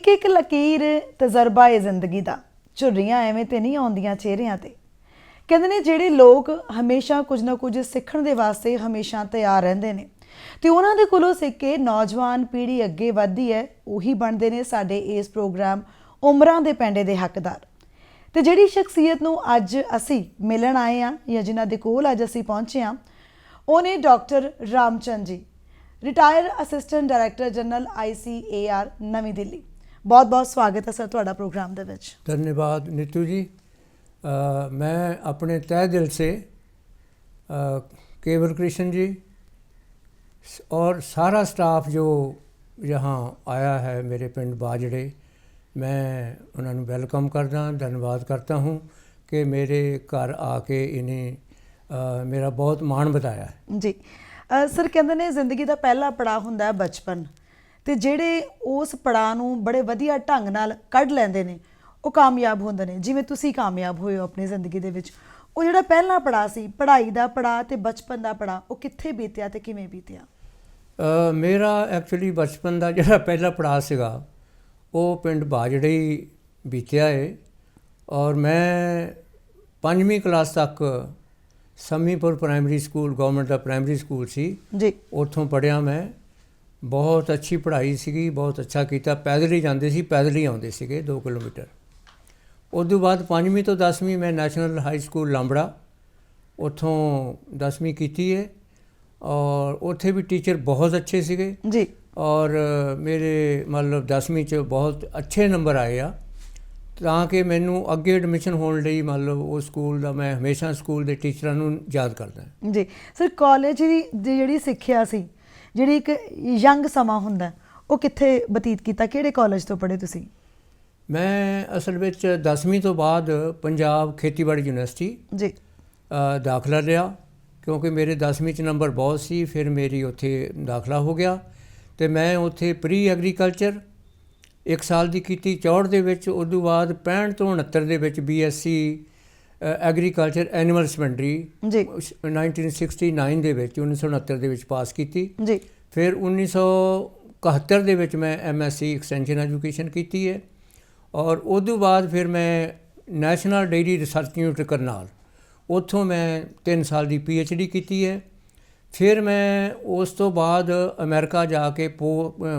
ਇੱਕ ਇੱਕ ਲਕੀਰ ਤਜਰਬਾ ਹੈ ਜ਼ਿੰਦਗੀ ਦਾ। ਝੁਰਰੀਆਂ ਐਵੇਂ ਤੇ ਨਹੀਂ ਆਉਂਦੀਆਂ ਚਿਹਰਿਆਂ ਤੇ। ਕਹਿੰਦੇ ਨੇ ਜਿਹੜੇ ਲੋਕ ਹਮੇਸ਼ਾ ਕੁਝ ਨਾ ਕੁਝ ਸਿੱਖਣ ਦੇ ਵਾਸਤੇ ਹਮੇਸ਼ਾ ਤਿਆਰ ਰਹਿੰਦੇ ਨੇ। ਤੇ ਉਹਨਾਂ ਦੇ ਕੋਲੋਂ ਸਿੱਖ ਕੇ ਨੌਜਵਾਨ ਪੀੜ੍ਹੀ ਅੱਗੇ ਵਧਦੀ ਹੈ, ਉਹੀ ਬਣਦੇ ਨੇ ਸਾਡੇ ਇਸ ਪ੍ਰੋਗਰਾਮ ਉਮਰਾਂ ਦੇ ਪੈਂਡੇ ਦੇ ਹੱਕਦਾਰ। ਤੇ ਜਿਹੜੀ ਸ਼ਖਸੀਅਤ ਨੂੰ ਅੱਜ ਅਸੀਂ ਮਿਲਣ ਆਏ ਆ ਜਾਂ ਜਿਨ੍ਹਾਂ ਦੇ ਕੋਲ ਅੱਜ ਅਸੀਂ ਪਹੁੰਚੇ ਆ ਉਹਨੇ doctor Ramchand ji, retire assistant director general ICAR ਨਵੀਂ ਦਿੱਲੀ। ਬਹੁਤ ਬਹੁਤ ਸਵਾਗਤ ਹੈ ਸਰ ਤੁਹਾਡਾ ਪ੍ਰੋਗਰਾਮ ਦੇ ਵਿੱਚ धन्यवाद नीतू जी अ, मैं अपने तय दिल से अ, केवल कृष्ण जी स- और सारा स्टाफ जो यहाँ आया है मेरे पिंड बाजड़े मैं उन्होंने वेलकम करदा धन्यवाद करता हूँ कि मेरे घर आके इन्हें अ, मेरा बहुत मान बताया है ਜੀ ਅ, ਸਰ ਕਹਿੰਦੇ ਨੇ ਜ਼ਿੰਦਗੀ ਦਾ ਪਹਿਲਾ ਪੜਾਅ ਹੁੰਦਾ ਹੈ ਬਚਪਨ ਤੇ ਜਿਹੜੇ ਉਸ ਪੜਾਅ ਨੂੰ ਬੜੇ ਵਧੀਆ ਢੰਗ ਨਾਲ ਕੱਢ ਲੈਂਦੇ ਨੇ ਉਹ ਕਾਮਯਾਬ ਹੁੰਦੇ ਨੇ। ਜਿਵੇਂ ਤੁਸੀਂ ਕਾਮਯਾਬ ਹੋਏ ਹੋ ਆਪਣੀ ਜ਼ਿੰਦਗੀ ਦੇ ਵਿੱਚ। ਉਹ ਜਿਹੜਾ ਪਹਿਲਾ ਪੜਾਅ ਸੀ ਪੜ੍ਹਾਈ ਦਾ ਪੜਾਅ ਤੇ ਬਚਪਨ ਦਾ ਪੜਾਅ ਉਹ ਕਿੱਥੇ ਬੀਤਿਆ ਤੇ ਕਿਵੇਂ ਬੀਤਿਆ? ਮੇਰਾ ਐਕਚੁਅਲੀ ਬਚਪਨ ਦਾ ਜਿਹੜਾ ਪਹਿਲਾ ਪੜਾਅ ਸੀਗਾ ਉਹ ਪਿੰਡ ਬਾਜੜੇ ਹੀ ਬੀਤਿਆ ਏ। ਔਰ ਮੈਂ ਪੰਜਵੀਂ ਕਲਾਸ ਤੱਕ ਸਮੀਪੁਰ ਪ੍ਰਾਇਮਰੀ ਸਕੂਲ ਗਵਰਨਮੈਂਟ ਦਾ ਪ੍ਰਾਇਮਰੀ ਸਕੂਲ ਸੀ। ਜੀ। ਉੱਥੋਂ ਪੜਿਆ ਮੈਂ। ਬਹੁਤ ਅੱਛੀ ਪੜ੍ਹਾਈ ਸੀਗੀ ਬਹੁਤ ਅੱਛਾ ਕੀਤਾ। ਪੈਦਲ ਹੀ ਜਾਂਦੇ ਸੀ ਪੈਦਲ ਹੀ ਆਉਂਦੇ ਸੀਗੇ 2 ਕਿਲੋਮੀਟਰ। ਉਸ ਤੋਂ ਬਾਅਦ ਪੰਜਵੀਂ ਤੋਂ 10ਵੀਂ ਮੈਂ ਨੈਸ਼ਨਲ ਹਾਈ ਸਕੂਲ ਲਾਂਬੜਾ। ਉੱਥੋਂ 10ਵੀਂ ਕੀਤੀ ਹੈ ਔਰ ਉੱਥੇ ਵੀ ਟੀਚਰ ਬਹੁਤ ਅੱਛੇ ਸੀਗੇ। ਜੀ। ਔਰ ਮੇਰੇ ਮਤਲਬ 10ਵੀਂ ਚ ਬਹੁਤ ਅੱਛੇ ਨੰਬਰ ਆਏ ਆ। ਤਾਂ ਕਿ ਮੈਨੂੰ ਅੱਗੇ ਐਡਮਿਸ਼ਨ ਹੋਣ ਲਈ ਮਤਲਬ ਉਹ ਸਕੂਲ ਦਾ ਮੈਂ ਹਮੇਸ਼ਾ ਸਕੂਲ ਦੇ ਟੀਚਰਾਂ ਨੂੰ ਯਾਦ ਕਰਦਾ। ਜੀ। ਸਰ ਕਾਲਜ ਦੀ ਜਿਹੜੀ ਸਿੱਖਿਆ ਸੀ ਜਿਹੜੀ ਇੱਕ ਯੰਗ ਸਮਾਂ ਹੁੰਦਾ ਉਹ ਕਿੱਥੇ ਬਤੀਤ ਕੀਤਾ? ਕਿਹੜੇ ਕਾਲਜ ਤੋਂ ਪੜ੍ਹੇ ਤੁਸੀਂ? ਮੈਂ ਅਸਲ ਵਿੱਚ 10ਵੀਂ ਤੋਂ ਬਾਅਦ ਪੰਜਾਬ ਖੇਤੀਬਾੜੀ ਯੂਨੀਵਰਸਿਟੀ ਜੀ। ਦਾਖਲਾ ਲਿਆ। ਕਿਉਂਕਿ ਮੇਰੇ 10ਵੀਂ ਚ ਨੰਬਰ ਬਹੁਤ ਸੀ ਫਿਰ ਮੇਰੀ ਉੱਥੇ ਦਾਖਲਾ ਹੋ ਗਿਆ। ਤੇ ਮੈਂ ਉੱਥੇ ਪ੍ਰੀ ਐਗਰੀਕਲਚਰ ਇੱਕ ਸਾਲ ਦੀ ਕੀਤੀ। 64 ਦੇ ਵਿੱਚ ਉਸ ਤੋਂ ਬਾਅਦ 65 ਤੋਂ 69 ਦੇ ਵਿੱਚ ਬੀਐਸਸੀ ਐਗਰੀਕਲਚਰ ਐਨੀਮਲ ਹਸਬੈਂਡਰੀ ਜੀ। 1969 ਦੇ ਵਿੱਚ 1969 ਦੇ ਵਿੱਚ ਪਾਸ ਕੀਤੀ। ਜੀ। ਫਿਰ 1971 ਦੇ ਵਿੱਚ ਮੈਂ ਐਮਐਸਸੀ ਐਕਸਟੈਂਸ਼ਨ ਐਜੂਕੇਸ਼ਨ ਕੀਤੀ ਹੈ। ਔਰ ਉਸ ਤੋਂ ਬਾਅਦ ਫਿਰ ਮੈਂ national dairy research unit Karnal ਉੱਥੋਂ ਮੈਂ 3 ਸਾਲ ਦੀ ਡੀ ਕੀਤੀ ਹੈ। ਫਿਰ ਮੈਂ ਉਸ ਤੋਂ ਬਾਅਦ ਅਮਰੀਕਾ ਜਾ ਕੇ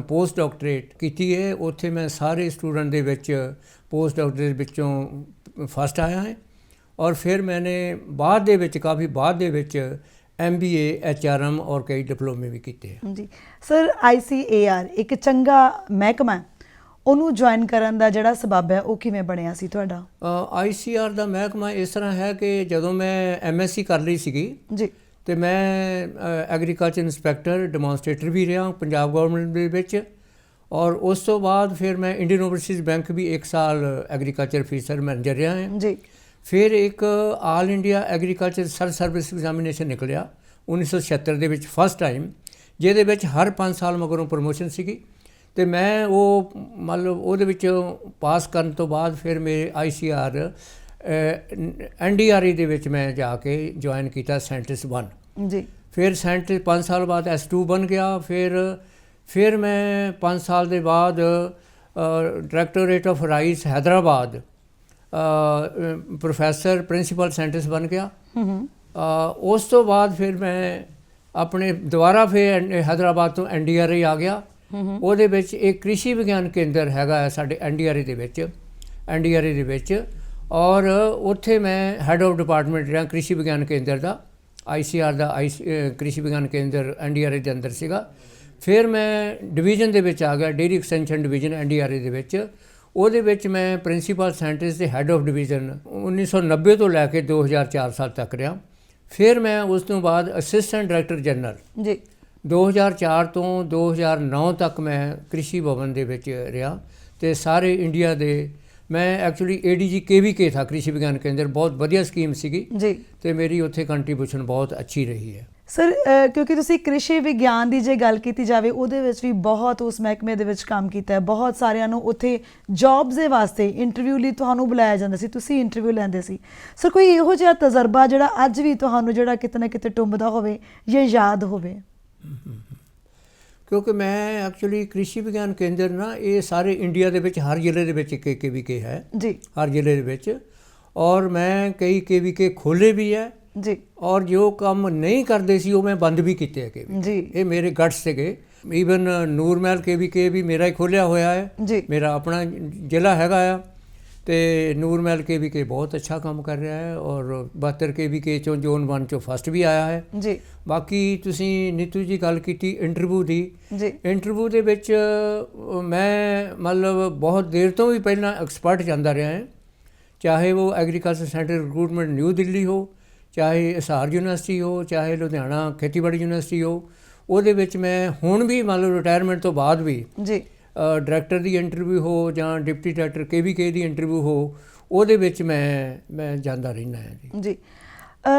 ਪੋਸਟ ਡਾਕਟਰੇਟ ਕੀਤੀ ਹੈ। ਉੱਥੇ ਮੈਂ ਸਾਰੇ ਸਟੂਡੈਂਟ ਦੇ ਵਿੱਚ ਪੋਸਟ ਡਾਕਟਰੇਟ ਵਿੱਚੋਂ ਫਸਟ ਆਇਆ ਹਾਂ। ਔਰ ਫਿਰ ਮੈਨੇ ਬਾਅਦ ਦੇ ਵਿੱਚ ਕਾਫੀ ਬਾਅਦ ਦੇ ਵਿੱਚ ਐਮਬੀਏ ਐਚਆਰਐਮ ਔਰ ਕਈ ਡਿਪਲੋਮੇ ਵੀ ਕੀਤੇ ਹੈ ਜੀ ਸਰ ਆਈਸੀਏਆਰ ਇੱਕ ਚੰਗਾ ਮਹਿਕਮਾ। ਉਹਨੂੰ ਜੁਆਇਨ ਕਰਨ ਦਾ ਜਿਹੜਾ ਸਬਬ ਹੈ ਉਹ ਕਿਵੇਂ ਬਣਿਆ ਸੀ ਤੁਹਾਡਾ? ਆਈਸੀਆਰ ਦਾ ਮਹਿਕਮਾ ਇਸ ਤਰ੍ਹਾਂ ਹੈ ਕਿ ਜਦੋਂ ਮੈਂ ਐਮਐਸਸੀ ਕਰ ਲਈ ਸੀਗੀ ਜੀ। ਤੇ ਮੈਂ ਐਗਰੀਕਲਚਰ ਇਨਸਪੈਕਟਰ ਡੈਮੋਨਸਟ੍ਰੇਟਰ ਵੀ ਰਿਹਾ ਪੰਜਾਬ ਗਵਰਨਮੈਂਟ ਦੇ ਵਿੱਚ। ਔਰ ਉਸ ਤੋਂ ਬਾਅਦ ਫਿਰ ਮੈਂ ਇੰਡੀਅਨ ਓਵਰਸੀਜ਼ ਬੈਂਕ ਵੀ 1 ਸਾਲ ਐਗਰੀਕਲਚਰ ਅਫੀਸਰ ਮੈਨੇਜਰ ਰਿਹਾ ਹਾਂ। ਜੀ। ਫਿਰ ਇੱਕ all India agriculture sir service examination ਨਿਕਲਿਆ 1976 ਦੇ ਵਿੱਚ ਫਸਟ ਟਾਈਮ ਜਿਹਦੇ ਵਿੱਚ ਹਰ 5 ਸਾਲ ਮਗਰੋਂ ਪ੍ਰੋਮੋਸ਼ਨ ਸੀਗੀ ਤੇ ਮੈਂ ਉਹ ਮਤਲਬ ਉਹਦੇ ਵਿੱਚ ਪਾਸ ਕਰਨ ਤੋਂ ਬਾਅਦ ਫਿਰ ਮੇਰੇ ਆਈਸੀਆਰ ਐਨਡੀਆਰਈ ਦੇ ਵਿੱਚ ਮੈਂ ਜਾ ਕੇ ਜੁਆਇਨ ਕੀਤਾ ਸੈਂਟਿਸ 1 ਜੀ। ਫਿਰ ਸੈਂਟਿਸ 5 ਸਾਲ ਬਾਅਦ S2 ਬਣ ਗਿਆ ਫਿਰ ਫਿਰ ਮੈਂ 5 ਸਾਲ ਦੇ ਬਾਅਦ directorate of rice Hyderabad professor principal scientist ਬਣ ਗਿਆ। ਹੂੰ ਉਸ ਤੋਂ ਬਾਅਦ ਫਿਰ ਮੈਂ ਆਪਣੇ ਦੁਬਾਰਾ ਫਿਰ ਐਨ- ਹੈਦਰਾਬਾਦ ਤੋਂ ਐਨਡੀਆਰਏ ਆ ਗਿਆ। ਉਹਦੇ ਵਿੱਚ ਇੱਕ ਕ੍ਰਿਸ਼ੀ ਵਿਗਿਆਨ ਕੇਂਦਰ ਹੈਗਾ ਸਾਡੇ ਐਨਡੀਆਰਏ ਦੇ ਵਿੱਚ। ਐਨਡੀਆਰਏ ਦੇ ਵਿੱਚ। ਔਰ ਉੱਥੇ ਮੈਂ ਹੈੱਡ ਆਫ ਡਿਪਾਰਟਮੈਂਟ ਰਿਹਾ ਕ੍ਰਿਸ਼ੀ ਵਿਗਿਆਨ ਕੇਂਦਰ ਦਾ ਆਈਸੀਆਰ ਦਾ ਆਈ ਕ੍ਰਿਸ਼ੀ ਵਿਗਿਆਨ ਕੇਂਦਰ ਐਨਡੀਆਰਏ ਦੇ ਅੰਦਰ ਸੀਗਾ। ਫਿਰ ਮੈਂ ਡਿਵੀਜ਼ਨ ਦੇ ਵਿੱਚ ਆ ਗਿਆ ਡੇਰੀ ਐਕਸਟੈਂਸ਼ਨ ਡਿਵੀਜ਼ਨ ਐਨਡੀਆਰਏ ਦੇ ਵਿੱਚ। ਉਹਦੇ ਵਿੱਚ ਮੈਂ ਪ੍ਰਿੰਸੀਪਲ ਸਾਇੰਟਿਸਟ ਤੇ ਹੈੱਡ ਆਫ ਡਿਵੀਜ਼ਨ 1990 ਤੋਂ ਲੈ ਕੇ 2004 ਸਾਲ ਤੱਕ ਰਿਹਾ। ਫਿਰ ਮੈਂ ਉਸ ਤੋਂ ਬਾਅਦ ਅਸਿਸਟੈਂਟ ਡਾਇਰੈਕਟਰ ਜਨਰਲ ਜੀ। 2004 ਤੋਂ 2009 ਤੱਕ ਮੈਂ ਕ੍ਰਿਸ਼ੀ ਭਵਨ ਦੇ ਵਿੱਚ ਰਿਹਾ ਤੇ ਸਾਰੇ ਇੰਡੀਆ ਦੇ ਮੈਂ ਐਕਚੁਅਲੀ ਏਡੀਜੀ ਕੇਵੀਕੇ ਥਾ ਕ੍ਰਿਸ਼ੀ ਵਿਗਿਆਨ ਕੇਂਦਰ। ਬਹੁਤ ਵਧੀਆ ਸਕੀਮ ਸੀਗੀ ਜੀ। ਤੇ ਮੇਰੀ ਉੱਥੇ ਕੰਟਰੀਬਿਊਸ਼ਨ ਬਹੁਤ ਅੱਛੀ ਰਹੀ ਹੈ। ਸਰ ਕਿਉਂਕਿ ਤੁਸੀਂ ਕ੍ਰਿਸ਼ੀ ਵਿਗਿਆਨ ਦੀ ਜੇ ਗੱਲ ਕੀਤੀ ਜਾਵੇ ਉਹਦੇ ਵਿੱਚ ਵੀ ਬਹੁਤ ਉਸ ਮਹਿਕਮੇ ਦੇ ਵਿੱਚ ਕੰਮ ਕੀਤਾ ਹੈ। ਬਹੁਤ ਸਾਰਿਆਂ ਨੂੰ ਉੱਥੇ ਜੌਬਸ ਦੇ ਵਾਸਤੇ ਇੰਟਰਵਿਊ ਲਈ ਤੁਹਾਨੂੰ ਬੁਲਾਇਆ ਜਾਂਦਾ ਸੀ ਤੁਸੀਂ ਇੰਟਰਵਿਊ ਲੈਂਦੇ ਸੀ। ਸਰ ਕੋਈ ਇਹੋ ਜਿਹਾ ਤਜਰਬਾ ਜਿਹੜਾ ਅੱਜ ਵੀ ਤੁਹਾਨੂੰ ਜਿਹੜਾ ਕਿਤੇ ਨਾ ਕਿਤੇ ਟੁੰਬਦਾ ਹੋਵੇ ਜਾਂ ਯਾਦ ਹੋਵੇ? ਕਿਉਂਕਿ ਮੈਂ ਐਕਚੁਅਲੀ ਕ੍ਰਿਸ਼ੀ ਵਿਗਿਆਨ ਕੇਂਦਰ ਨਾ ਇਹ ਸਾਰੇ ਇੰਡੀਆ ਦੇ ਵਿੱਚ ਹਰ ਜ਼ਿਲ੍ਹੇ ਦੇ ਵਿੱਚ ਇੱਕ ਕੇਵੀਕੇ ਹੈ। ਜੀ। ਹਰ ਜ਼ਿਲ੍ਹੇ ਦੇ ਵਿੱਚ। ਔਰ ਮੈਂ ਕਈ ਕੇਵੀਕੇ ਖੋਲੇ ਵੀ ਹੈ। ਜੀ। ਔਰ ਜੋ ਕੰਮ ਨਹੀਂ ਕਰਦੇ ਸੀ ਉਹ ਮੈਂ ਬੰਦ ਵੀ ਕੀਤੇ ਹੈਗੇ ਜੀ। ਇਹ ਮੇਰੇ ਗਟਸ ਸੀਗੇ ਈਵਨ ਨੂਰਮਹਿਲ ਕੇਵੀਕੇ ਵੀ ਮੇਰਾ ਹੀ ਖੋਲਿਆ ਹੋਇਆ ਹੈ। ਜੀ। ਮੇਰਾ ਆਪਣਾ ਜ਼ਿਲ੍ਹਾ ਹੈਗਾ ਆ। ਤੇ ਨੂਰਮਹਿਲ ਕੇਵੀਕੇ ਬਹੁਤ ਅੱਛਾ ਕੰਮ ਕਰ ਰਿਹਾ ਹੈ ਔਰ 72 ਕੇਵੀਕੇ ਚੋਂ ਜ਼ੋਨ 1 ਚੋਂ ਫਸਟ ਵੀ ਆਇਆ ਹੈ। ਜੀ। ਬਾਕੀ ਤੁਸੀਂ ਨੀਤੂ ਜੀ ਗੱਲ ਕੀਤੀ ਇੰਟਰਵਿਊ ਦੀ। ਜੀ। ਇੰਟਰਵਿਊ ਦੇ ਵਿੱਚ ਮੈਂ ਮਤਲਬ ਬਹੁਤ ਦੇਰ ਤੋਂ ਵੀ ਪਹਿਲਾਂ ਐਕਸਪਰਟ ਜਾਂਦਾ ਰਿਹਾ ਹਾਂ। ਚਾਹੇ ਉਹ agriculture centre recruitment new Delhi ਹੋ ਚਾਹੇ ਹਿਸਾਰ ਯੂਨੀਵਰਸਿਟੀ ਹੋ ਚਾਹੇ ਲੁਧਿਆਣਾ ਖੇਤੀਬਾੜੀ ਯੂਨੀਵਰਸਿਟੀ ਹੋ ਉਹਦੇ ਵਿੱਚ ਮੈਂ ਹੁਣ ਵੀ ਮਤਲਬ ਰਿਟਾਇਰਮੈਂਟ ਤੋਂ ਬਾਅਦ ਵੀ ਜੀ। ਡਾਇਰੈਕਟਰ ਦੀ ਇੰਟਰਵਿਊ ਹੋ ਜਾਂ ਡਿਪਟੀ ਡਾਇਰੈਕਟਰ ਕੇਵੀਕੇ ਦੀ ਇੰਟਰਵਿਊ ਹੋ ਉਹਦੇ ਵਿੱਚ ਮੈਂ ਮੈਂ ਜਾਂਦਾ ਰਹਿੰਦਾ ਹਾਂ ਜੀ। ਜੀ।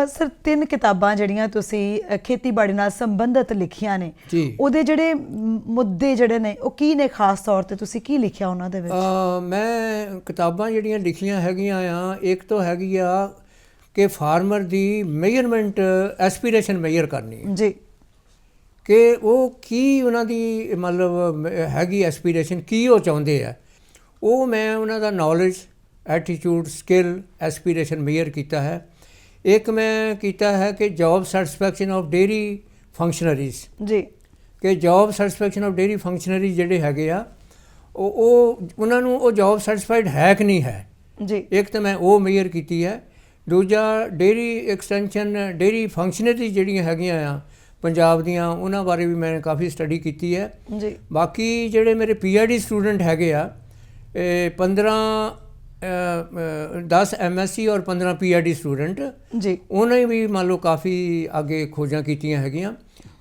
ਸਰ ਤਿੰਨ ਕਿਤਾਬਾਂ ਜਿਹੜੀਆਂ ਤੁਸੀਂ ਖੇਤੀਬਾੜੀ ਨਾਲ ਸੰਬੰਧਿਤ ਲਿਖੀਆਂ ਨੇ ਉਹਦੇ ਜਿਹੜੇ ਮੁੱਦੇ ਜਿਹੜੇ ਨੇ ਉਹ ਕੀ ਨੇ ਖਾਸ ਤੌਰ ਤੇ? ਤੁਸੀਂ ਕੀ ਲਿਖਿਆ ਉਹਨਾਂ ਦੇ ਵਿੱਚ? ਮੈਂ ਕਿਤਾਬਾਂ ਜਿਹੜੀਆਂ ਲਿਖੀਆਂ ਹੈਗੀਆਂ ਆ ਇੱਕ ਤੋਂ ਹੈਗੀ ਆ ਕਿ ਫਾਰਮਰ ਦੀ ਮੇਜਰਮੈਂਟ ਐਸਪੀਰੇਸ਼ਨ ਮੇਜਰ ਕਰਨੀ ਹੈ। ਜੀ। ਕਿ ਉਹ ਕੀ ਉਹਨਾਂ ਦੀ ਮਤਲਬ ਹੈਗੀ ਐਸਪੀਰੇਸ਼ਨ ਕੀ ਉਹ ਚਾਹੁੰਦੇ ਆ। ਉਹ ਮੈਂ ਉਹਨਾਂ ਦਾ knowledge attitude skill aspiration measure ਕੀਤਾ ਹੈ। ਇੱਕ ਮੈਂ ਕੀਤਾ ਹੈ ਕਿ job satisfaction of dairy functionaries ਜੀ। ਕਿ job satisfaction of dairy functionary ਜਿਹੜੇ ਹੈਗੇ ਆ ਉਹ ਉਹ ਉਹਨਾਂ ਨੂੰ ਉਹ ਜੌਬ ਸੈਟੀਸਫਾਈਡ ਹੈ ਕਿ ਨਹੀਂ ਹੈ। ਜੀ। ਇੱਕ ਤਾਂ ਮੈਂ ਉਹ ਮੇਜਰ ਕੀਤੀ ਹੈ ਦੂਜਾ ਡੇਰੀ ਐਕਸਟੈਂਸ਼ਨ ਡੇਰੀ ਫੰਕਸ਼ਨਰੀ ਜਿਹੜੀਆਂ ਹੈਗੀਆਂ ਆ ਪੰਜਾਬ ਦੀਆਂ ਉਹਨਾਂ ਬਾਰੇ ਵੀ ਮੈਂ ਕਾਫੀ ਸਟੱਡੀ ਕੀਤੀ ਹੈ। ਜੀ। ਬਾਕੀ ਜਿਹੜੇ ਮੇਰੇ ਪੀਆਈਡੀ ਸਟੂਡੈਂਟ ਹੈਗੇ ਆ ਇਹ 15 ਅ, ਅ, 10 ਐਮਐਸਸੀ ਔਰ 15 ਪੀਆਈਡੀ ਸਟੂਡੈਂਟ ਜੀ। ਉਹਨਾਂ ਨੇ ਵੀ ਮੰਨ ਲਓ ਕਾਫੀ ਅੱਗੇ ਖੋਜਾਂ ਕੀਤੀਆਂ ਹੈਗੀਆਂ।